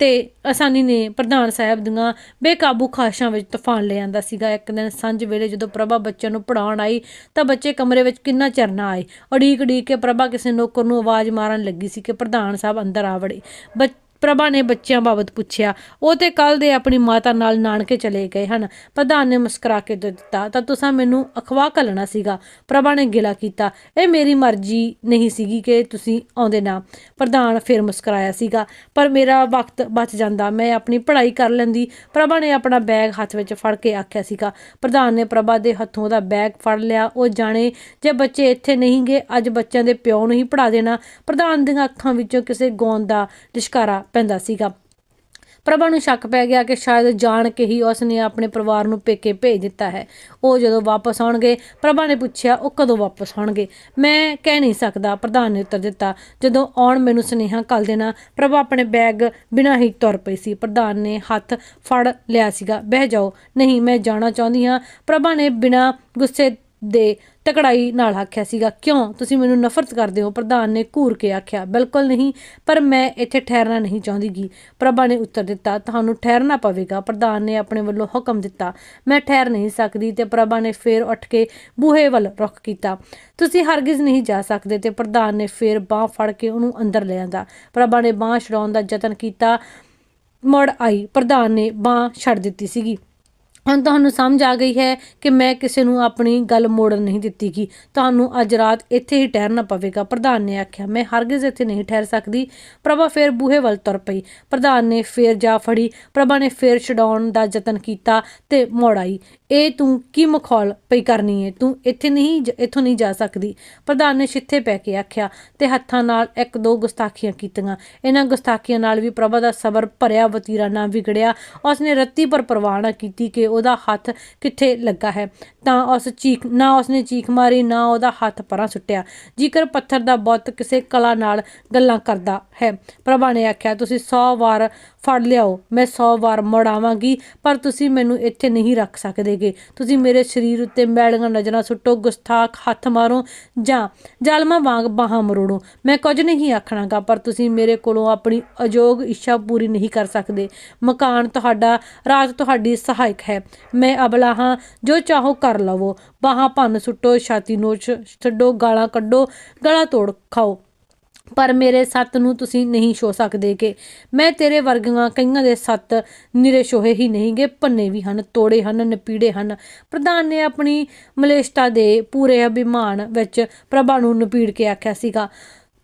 ਤੇ ਅਸਾਨੀ ਨੇ ਪ੍ਰਧਾਨ ਸਾਹਿਬ ਦੀਆਂ ਬੇਕਾਬੂ ਖਾਸ਼ਾਂ ਵਿੱਚ ਤੂਫਾਨ ਲੈ ਆਂਦਾ ਸੀਗਾ। ਇੱਕ ਦਿਨ ਸੰਝ ਵੇਲੇ ਜਦੋਂ ਪ੍ਰਭਾ ਬੱਚਿਆਂ ਨੂੰ ਪੜਾਉਣ ਆਈ, ਤਾਂ ਬੱਚੇ ਕਮਰੇ ਵਿੱਚ ਕਿੰਨਾ ਚਰਨਾ ਆਏ। ਉਡੀਕ ਉਡੀਕ ਕੇ ਪ੍ਰਭਾ ਕਿਸੇ ਨੌਕਰ ਨੂੰ ਆਵਾਜ਼ ਮਾਰਨ ਲੱਗੀ ਸੀ ਕਿ ਪ੍ਰਧਾਨ ਸਾਹਿਬ ਅੰਦਰ ਆ ਵੜੇ। ਬੱਚ- ਪ੍ਰਭਾ ਨੇ ਬੱਚਿਆਂ ਬਾਬਤ ਪੁੱਛਿਆ, ਉਹ ਤੇ ਕੱਲ ਦੇ ਆਪਣੀ ਮਾਤਾ ਨਾਲ ਨਾਨਕੇ ਚਲੇ ਗਏ ਹਨ। ਪ੍ਰਧਾਨ ਨੇ ਮੁਸਕਰਾ ਕੇ ਦਿੱਤਾ, ਤਾਂ ਤੁਸੀਂ ਮੈਨੂੰ ਅਖਵਾ ਘੱਲਣਾ ਸੀਗਾ। ਪ੍ਰਭਾ ਨੇ ਗਿਲਾ ਕੀਤਾ, ਇਹ ਮੇਰੀ ਮਰਜ਼ੀ ਨਹੀਂ ਸੀਗੀ ਕਿ ਤੁਸੀਂ ਆਉਂਦੇ ਨਾ। ਪ੍ਰਧਾਨ ਫਿਰ ਮੁਸਕਰਾਇਆ ਸੀਗਾ, ਪਰ ਮੇਰਾ ਵਕਤ ਬਚ ਜਾਂਦਾ, ਮੈਂ ਆਪਣੀ ਪੜ੍ਹਾਈ ਕਰ ਲੈਂਦੀ। ਪ੍ਰਭਾ ਨੇ ਆਪਣਾ ਬੈਗ ਹੱਥ ਵਿੱਚ ਫੜ ਕੇ ਆਖਿਆ ਸੀਗਾ। ਪ੍ਰਧਾਨ ਨੇ ਪ੍ਰਭਾ ਦੇ ਹੱਥੋਂ ਦਾ ਬੈਗ ਫੜ ਲਿਆ, ਉਹ ਜਾਣੇ, ਜੇ ਬੱਚੇ ਇੱਥੇ ਨਹੀਂ ਗਏ ਅੱਜ ਬੱਚਿਆਂ ਦੇ ਪਿਓ ਨੂੰ ਹੀ ਪੜਾ ਦੇਣਾ। ਪ੍ਰਧਾਨ ਦੀਆਂ ਅੱਖਾਂ ਵਿੱਚੋਂ ਕਿਸੇ ਗੋਂਦ ਦਾ ਲਿਸ਼ਕਾਰਾ ਪੈਂਦਾ ਸੀਗਾ। ਪ੍ਰਭਾ ਨੂੰ ਸ਼ੱਕ ਪੈ ਗਿਆ ਕਿ ਸ਼ਾਇਦ ਜਾਣ ਕੇ ਹੀ ਉਸ ਨੇ ਆਪਣੇ ਪਰਿਵਾਰ ਨੂੰ ਪੇਕੇ ਭੇਜ ਦਿੱਤਾ ਹੈ। ਉਹ ਜਦੋਂ ਵਾਪਸ ਆਉਣਗੇ, ਪ੍ਰਭਾ ਨੇ ਪੁੱਛਿਆ, ਉਹ ਕਦੋਂ ਵਾਪਸ ਆਉਣਗੇ? ਮੈਂ ਕਹਿ ਨਹੀਂ ਸਕਦਾ, ਪ੍ਰਧਾਨ ਨੇ ਉੱਤਰ ਦਿੱਤਾ। ਜਦੋਂ ਆਉਣ ਮੈਨੂੰ ਸੁਨੇਹਾ ਕੱਲ ਦੇਣਾ, ਪ੍ਰਭਾ ਆਪਣੇ ਬੈਗ ਬਿਨਾਂ ਹੀ ਤੁਰ ਪਈ ਸੀ। ਪ੍ਰਧਾਨ ਨੇ ਹੱਥ ਫੜ ਲਿਆ ਸੀਗਾ, ਬਹਿ ਜਾਓ। ਨਹੀਂ, ਮੈਂ ਜਾਣਾ ਚਾਹੁੰਦੀ ਹਾਂ। ਪ੍ਰਭਾ ਨੇ ਬਿਨਾਂ ਗੁੱਸੇ ਦੇ ਤਕੜਾਈ ਨਾਲ ਆਖਿਆ ਸੀਗਾ, ਕਿਉਂ? ਤੁਸੀਂ ਮੈਨੂੰ ਨਫ਼ਰਤ ਕਰਦੇ ਹੋ। ਪ੍ਰਧਾਨ ਨੇ ਘੂਰ ਕੇ ਆਖਿਆ, ਬਿਲਕੁਲ ਨਹੀਂ, ਪਰ ਮੈਂ ਇੱਥੇ ਠਹਿਰਨਾ ਨਹੀਂ ਚਾਹੁੰਦੀਗੀ। ਪ੍ਰਭਾ ਨੇ ਉੱਤਰ ਦਿੱਤਾ, ਤੁਹਾਨੂੰ ਠਹਿਰਨਾ ਪਵੇਗਾ। ਪ੍ਰਧਾਨ ਨੇ ਆਪਣੇ ਵੱਲੋਂ ਹੁਕਮ ਦਿੱਤਾ, ਮੈਂ ਠਹਿਰ ਨਹੀਂ ਸਕਦੀ। ਤੇ ਪ੍ਰਭਾ ਨੇ ਫੇਰ ਉੱਠ ਕੇ ਬੂਹੇ ਵੱਲ ਰੁਖ ਕੀਤਾ। ਤੁਸੀਂ ਹਰਗਿਜ਼ ਨਹੀਂ ਜਾ ਸਕਦੇ। ਤੇ ਪ੍ਰਧਾਨ ਨੇ ਫੇਰ ਬਾਹ ਫੜ ਕੇ ਉਹਨੂੰ ਅੰਦਰ ਲਿਆਂਦਾ ਪ੍ਰਭਾ ਨੇ ਬਾਹ ਛਡਾਉਣ ਦਾ ਯਤਨ ਕੀਤਾ, ਮੁੜ ਆਈ। ਪ੍ਰਧਾਨ ਨੇ ਬਾਹ ਛੱਡ ਦਿੱਤੀ ਸੀਗੀ। ਹੁਣ ਤੁਹਾਨੂੰ ਸਮਝ ਆ ਗਈ ਹੈ ਕਿ ਮੈਂ ਕਿਸੇ ਨੂੰ ਆਪਣੀ ਗੱਲ ਮੋੜਨ ਨਹੀਂ ਦਿੱਤੀਗੀ। ਤੁਹਾਨੂੰ ਅੱਜ ਰਾਤ ਇੱਥੇ ਹੀ ਠਹਿਰਨਾ ਪਵੇਗਾ। ਪ੍ਰਧਾਨ ਨੇ ਆਖਿਆ, ਮੈਂ ਹਰਗਿਜ਼ ਇੱਥੇ ਨਹੀਂ ਠਹਿਰ ਸਕਦੀ। ਪ੍ਰਭਾ ਫੇਰ ਬੂਹੇ ਵੱਲ ਤੁਰ ਪਈ। ਪ੍ਰਧਾਨ ਨੇ ਫੇਰ ਜਾ ਫੜੀ। ਪ੍ਰਭਾ ਨੇ ਫੇਰ ਛਡਾਉਣ ਦਾ ਯਤਨ ਕੀਤਾ ਤੇ ਮੋੜ ਆਈ। ਇਹ ਤੂੰ ਕੀ ਮਖੌਲ ਪਈ ਕਰਨੀ ਹੈ ਤੂੰ ਇੱਥੇ ਨਹੀਂ ਜ- ਇੱਥੋਂ ਨਹੀਂ ਜਾ ਸਕਦੀ। ਪ੍ਰਧਾਨ ਨੇ ਛਿੱਥੇ ਪੈ ਕੇ ਆਖਿਆ, ਤੇ ਹੱਥਾਂ ਨਾਲ ਇੱਕ ਦੋ ਗੁਸਤਾਖੀਆਂ ਕੀਤੀਆਂ। ਇਹਨਾਂ ਗੁਸਤਾਖੀਆਂ ਨਾਲ ਵੀ ਪ੍ਰਭਾ ਦਾ ਸਬਰ ਭਰਿਆ, ਵਤੀਰਾ ਨਾ ਵਿਗੜਿਆ। ਉਸ ਨੇ ਰੱਤੀ ਪਰ ਪਰਵਾਹ ਨਾ ਕੀਤੀ ਕਿ ਉਹਦਾ ਹੱਥ ਕਿੱਥੇ ਲੱਗਾ ਹੈ? ਤਾਂ ਉਸ ਚੀਖ, ਨਾ ਉਸਨੇ ਚੀਖ ਮਾਰੀ, ਨਾ ਉਹਦਾ ਹੱਥ ਪਰਾਂ ਸੁੱਟਿਆ। ਜੀਕਰ ਪੱਥਰ ਦਾ ਬੁੱਤ ਕਿਸੇ ਕਲਾ ਨਾਲ ਗੱਲਾਂ ਕਰਦਾ ਹੈ, ਪ੍ਰਭਾ ਨੇ ਆਖਿਆ, ਤੁਸੀਂ 100 ਵਾਰ ਫੜ ਲਿਆਓ, ਮੈਂ 100 ਵਾਰ ਮੁੜ ਆਵਾਂਗੀ, ਪਰ ਤੁਸੀਂ ਮੈਨੂੰ ਇੱਥੇ ਨਹੀਂ ਰੱਖ ਸਕਦੇਗੇ। ਤੁਸੀਂ ਮੇਰੇ ਸਰੀਰ ਉੱਤੇ ਮੈਲੀਆਂ ਨਜ਼ਰਾਂ ਸੁੱਟੋ, ਗੁਸਤਾਖ ਹੱਥ ਮਾਰੋ, ਜਾਂ ਜ਼ਾਲਮਾਂ ਵਾਂਗ ਬਾਹਾਂ ਮਰੋੜੋ। ਮੈਂ ਕੁਝ ਨਹੀਂ ਆਖਣਾਗਾ, ਪਰ ਤੁਸੀਂ ਮੇਰੇ ਕੋਲੋਂ ਆਪਣੀ ਅਯੋਗ ਇੱਛਾ ਪੂਰੀ ਨਹੀਂ ਕਰ ਸਕਦੇ। ਮਕਾਨ ਤੁਹਾਡਾ, ਰਾਜ ਤੁਹਾਡੀ ਸਹਾਇਕ ਹੈ। ਮੈਂ ਅਬਲਾ ਹਾਂ, ਜੋ ਚਾਹੋ ਕਰ ਲਵੋ। ਬਾਹਾਂ ਭੰਨ ਸੁੱਟੋ, ਛਾਤੀ ਨੋਚ ਛੱਡੋ, ਗਾਲਾਂ ਕੱਢੋ, ਗਲਾ ਤੋੜ ਖਾਓ। ਪਰ ਮੇਰੇ ਸੱਤ ਨੂੰ ਤੁਸੀਂ ਨਹੀਂ ਛੋ ਸਕਦੇ ਕਿ ਮੈਂ ਤੇਰੇ ਵਰਗੀਆਂ ਕਈਆਂ ਦੇ ਸੱਤ ਨਿਰੇ ਛੋਹੇ ਹੀ ਨਹੀਂਗੇ ਪੰਨੇ ਵੀ ਹਨ, ਤੋੜੇ ਹਨ, ਨਪੀੜੇ ਹਨ। ਪ੍ਰਧਾਨ ਨੇ ਆਪਣੀ ਮਲੇਸ਼ਤਾ ਦੇ ਪੂਰੇ ਅਭਿਮਾਨ ਵਿੱਚ ਪ੍ਰਭਾ ਨੂੰ ਨਪੀੜ ਕੇ ਆਖਿਆ ਸੀਗਾ।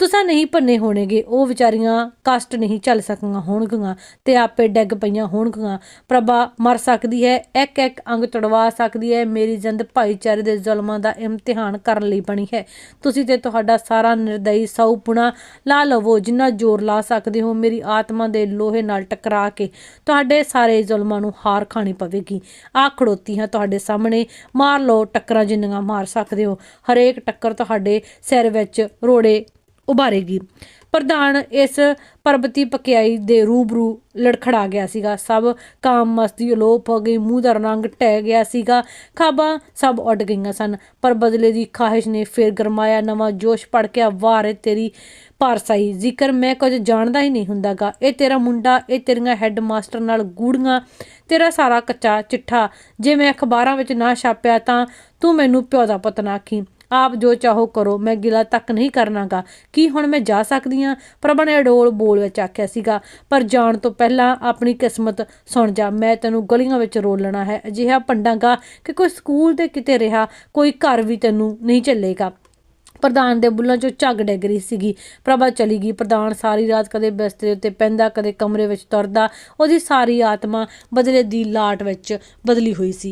ਤੁਸਾਂ ਨਹੀਂ ਭੰਨੇ ਹੋਣਗੇ, ਉਹ ਵਿਚਾਰੀਆਂ ਕਸ਼ਟ ਨਹੀਂ ਚੱਲ ਸਕੀਆਂ ਹੋਣਗੀਆਂ ਤੇ ਆਪੇ ਡੈਗ ਪਈਆਂ ਹੋਣਗੀਆਂ। ਪ੍ਰਭਾ ਮਰ ਸਕਦੀ ਹੈ, ਇੱਕ ਇੱਕ ਅੰਗ ਤੜਵਾ ਸਕਦੀ ਹੈ, ਮੇਰੀ ਜਿੰਦ ਭਾਈਚਾਰੇ ਦੇ ਜ਼ੁਲਮਾਂ ਦਾ ਇਮਤਿਹਾਨ ਕਰਨ ਲਈ ਬਣੀ ਹੈ। ਤੁਸੀਂ ਤੇ ਤੁਹਾਡਾ ਸਾਰਾ ਨਿਰਦਈ ਸੌ ਪੁਣਾ ਲਾ ਲਵੋ, ਜਿੰਨਾ ਜ਼ੋਰ ਲਾ ਸਕਦੇ ਹੋ, ਮੇਰੀ ਆਤਮਾ ਦੇ ਲੋਹੇ ਨਾਲ ਟਕਰਾ ਕੇ ਤੁਹਾਡੇ ਸਾਰੇ ਜ਼ੁਲਮਾਂ ਨੂੰ ਹਾਰ ਖਾਣੀ ਪਵੇਗੀ। ਆ ਖੜੋਤੀ ਹਾਂ ਤੁਹਾਡੇ ਸਾਹਮਣੇ, ਮਾਰ ਲਓ, ਟੱਕਰਾਂ ਜਿੰਨੀਆਂ ਮਾਰ ਸਕਦੇ ਹੋ। ਹਰੇਕ ਟੱਕਰ ਤੁਹਾਡੇ ਸਿਰ ਵਿੱਚ ਰੋੜੇ ਉਭਾਰੇਗੀ। ਪ੍ਰਧਾਨ ਇਸ ਪਰਬਤੀ ਪਕਿਆਈ ਦੇ ਰੂਬਰੂ ਲੜਖੜਾ ਗਿਆ ਸੀਗਾ। ਸਭ ਕਾਮ ਮਸਤੀ ਅਲੋਪ ਹੋ ਗਈ, ਮੂੰਹ ਦਾ ਰੰਗ ਟਹਿ ਗਿਆ ਸੀਗਾ। ਖਾਬਾਂ ਸਭ ਉੱਡ ਗਈਆਂ ਸਨ, ਪਰ ਬਦਲੇ ਦੀ ਖਾਹਿਸ਼ ਨੇ ਫੇਰ ਗਰਮਾਇਆ, ਨਵਾਂ ਜੋਸ਼ ਪੜ ਕੇ ਵਾਰੇ ਤੇਰੀ ਪਾਰਸਾਈ, ਜ਼ਿਕਰ ਮੈਂ ਕੁਝ ਜਾਣਦਾ ਹੀ ਨਹੀਂ ਹੁੰਦਾਗਾ। ਇਹ ਤੇਰਾ ਮੁੰਡਾ, ਇਹ ਤੇਰੀਆਂ ਹੈੱਡ ਮਾਸਟਰ ਨਾਲ ਗੂੜੀਆਂ, ਤੇਰਾ ਸਾਰਾ ਕੱਚਾ ਚਿੱਠਾ, ਜੇ ਮੈਂ ਅਖਬਾਰਾਂ ਵਿੱਚ ਨਾ ਛਾਪਿਆ ਤਾਂ ਤੂੰ ਮੈਨੂੰ ਪਿਓ ਦਾ ਪੁੱਤ ਨਾ ਆਖੀ। ਆਪ ਜੋ ਚਾਹੋ ਕਰੋ, ਮੈਂ ਗਿਲਾ ਤੱਕ ਨਹੀਂ ਕਰਨਾਗਾ। ਕੀ ਹੁਣ ਮੈਂ ਜਾ ਸਕਦੀ ਹਾਂ ਪ੍ਰਭਾ ਨੇ ਅਡੋਲ ਬੋਲ ਵਿੱਚ ਆਖਿਆ ਸੀਗਾ, ਪਰ ਜਾਣ ਤੋਂ ਪਹਿਲਾਂ ਆਪਣੀ ਕਿਸਮਤ ਸੁਣ ਜਾ, ਮੈਂ ਤੈਨੂੰ ਗਲੀਆਂ ਵਿੱਚ ਰੋਲਣਾ ਹੈ। ਅਜਿਹਾ ਪੰਡਾਂਗਾ ਕਿ ਕੋਈ ਸਕੂਲ ਤੇ ਕਿਤੇ ਰਿਹਾ, ਕੋਈ ਘਰ ਵੀ ਤੈਨੂੰ ਨਹੀਂ ਚੱਲੇਗਾ ਪ੍ਰਧਾਨ ਦੇ ਬੁੱਲਾਂ 'ਚੋਂ ਝੱਗ ਡਿੱਗ ਰਹੀ ਸੀਗੀ। ਪ੍ਰਭਾ ਚਲੀ ਗਈ। ਪ੍ਰਧਾਨ ਸਾਰੀ ਰਾਤ ਕਦੇ ਬਿਸਤਰੇ ਉੱਤੇ ਪੈਂਦਾ, ਕਦੇ ਕਮਰੇ ਵਿੱਚ ਤੁਰਦਾ। ਉਹਦੀ ਸਾਰੀ ਆਤਮਾ ਬਦਲੇ ਦੀ ਲਾਟ ਵਿੱਚ ਬਦਲੀ ਹੋਈ ਸੀ।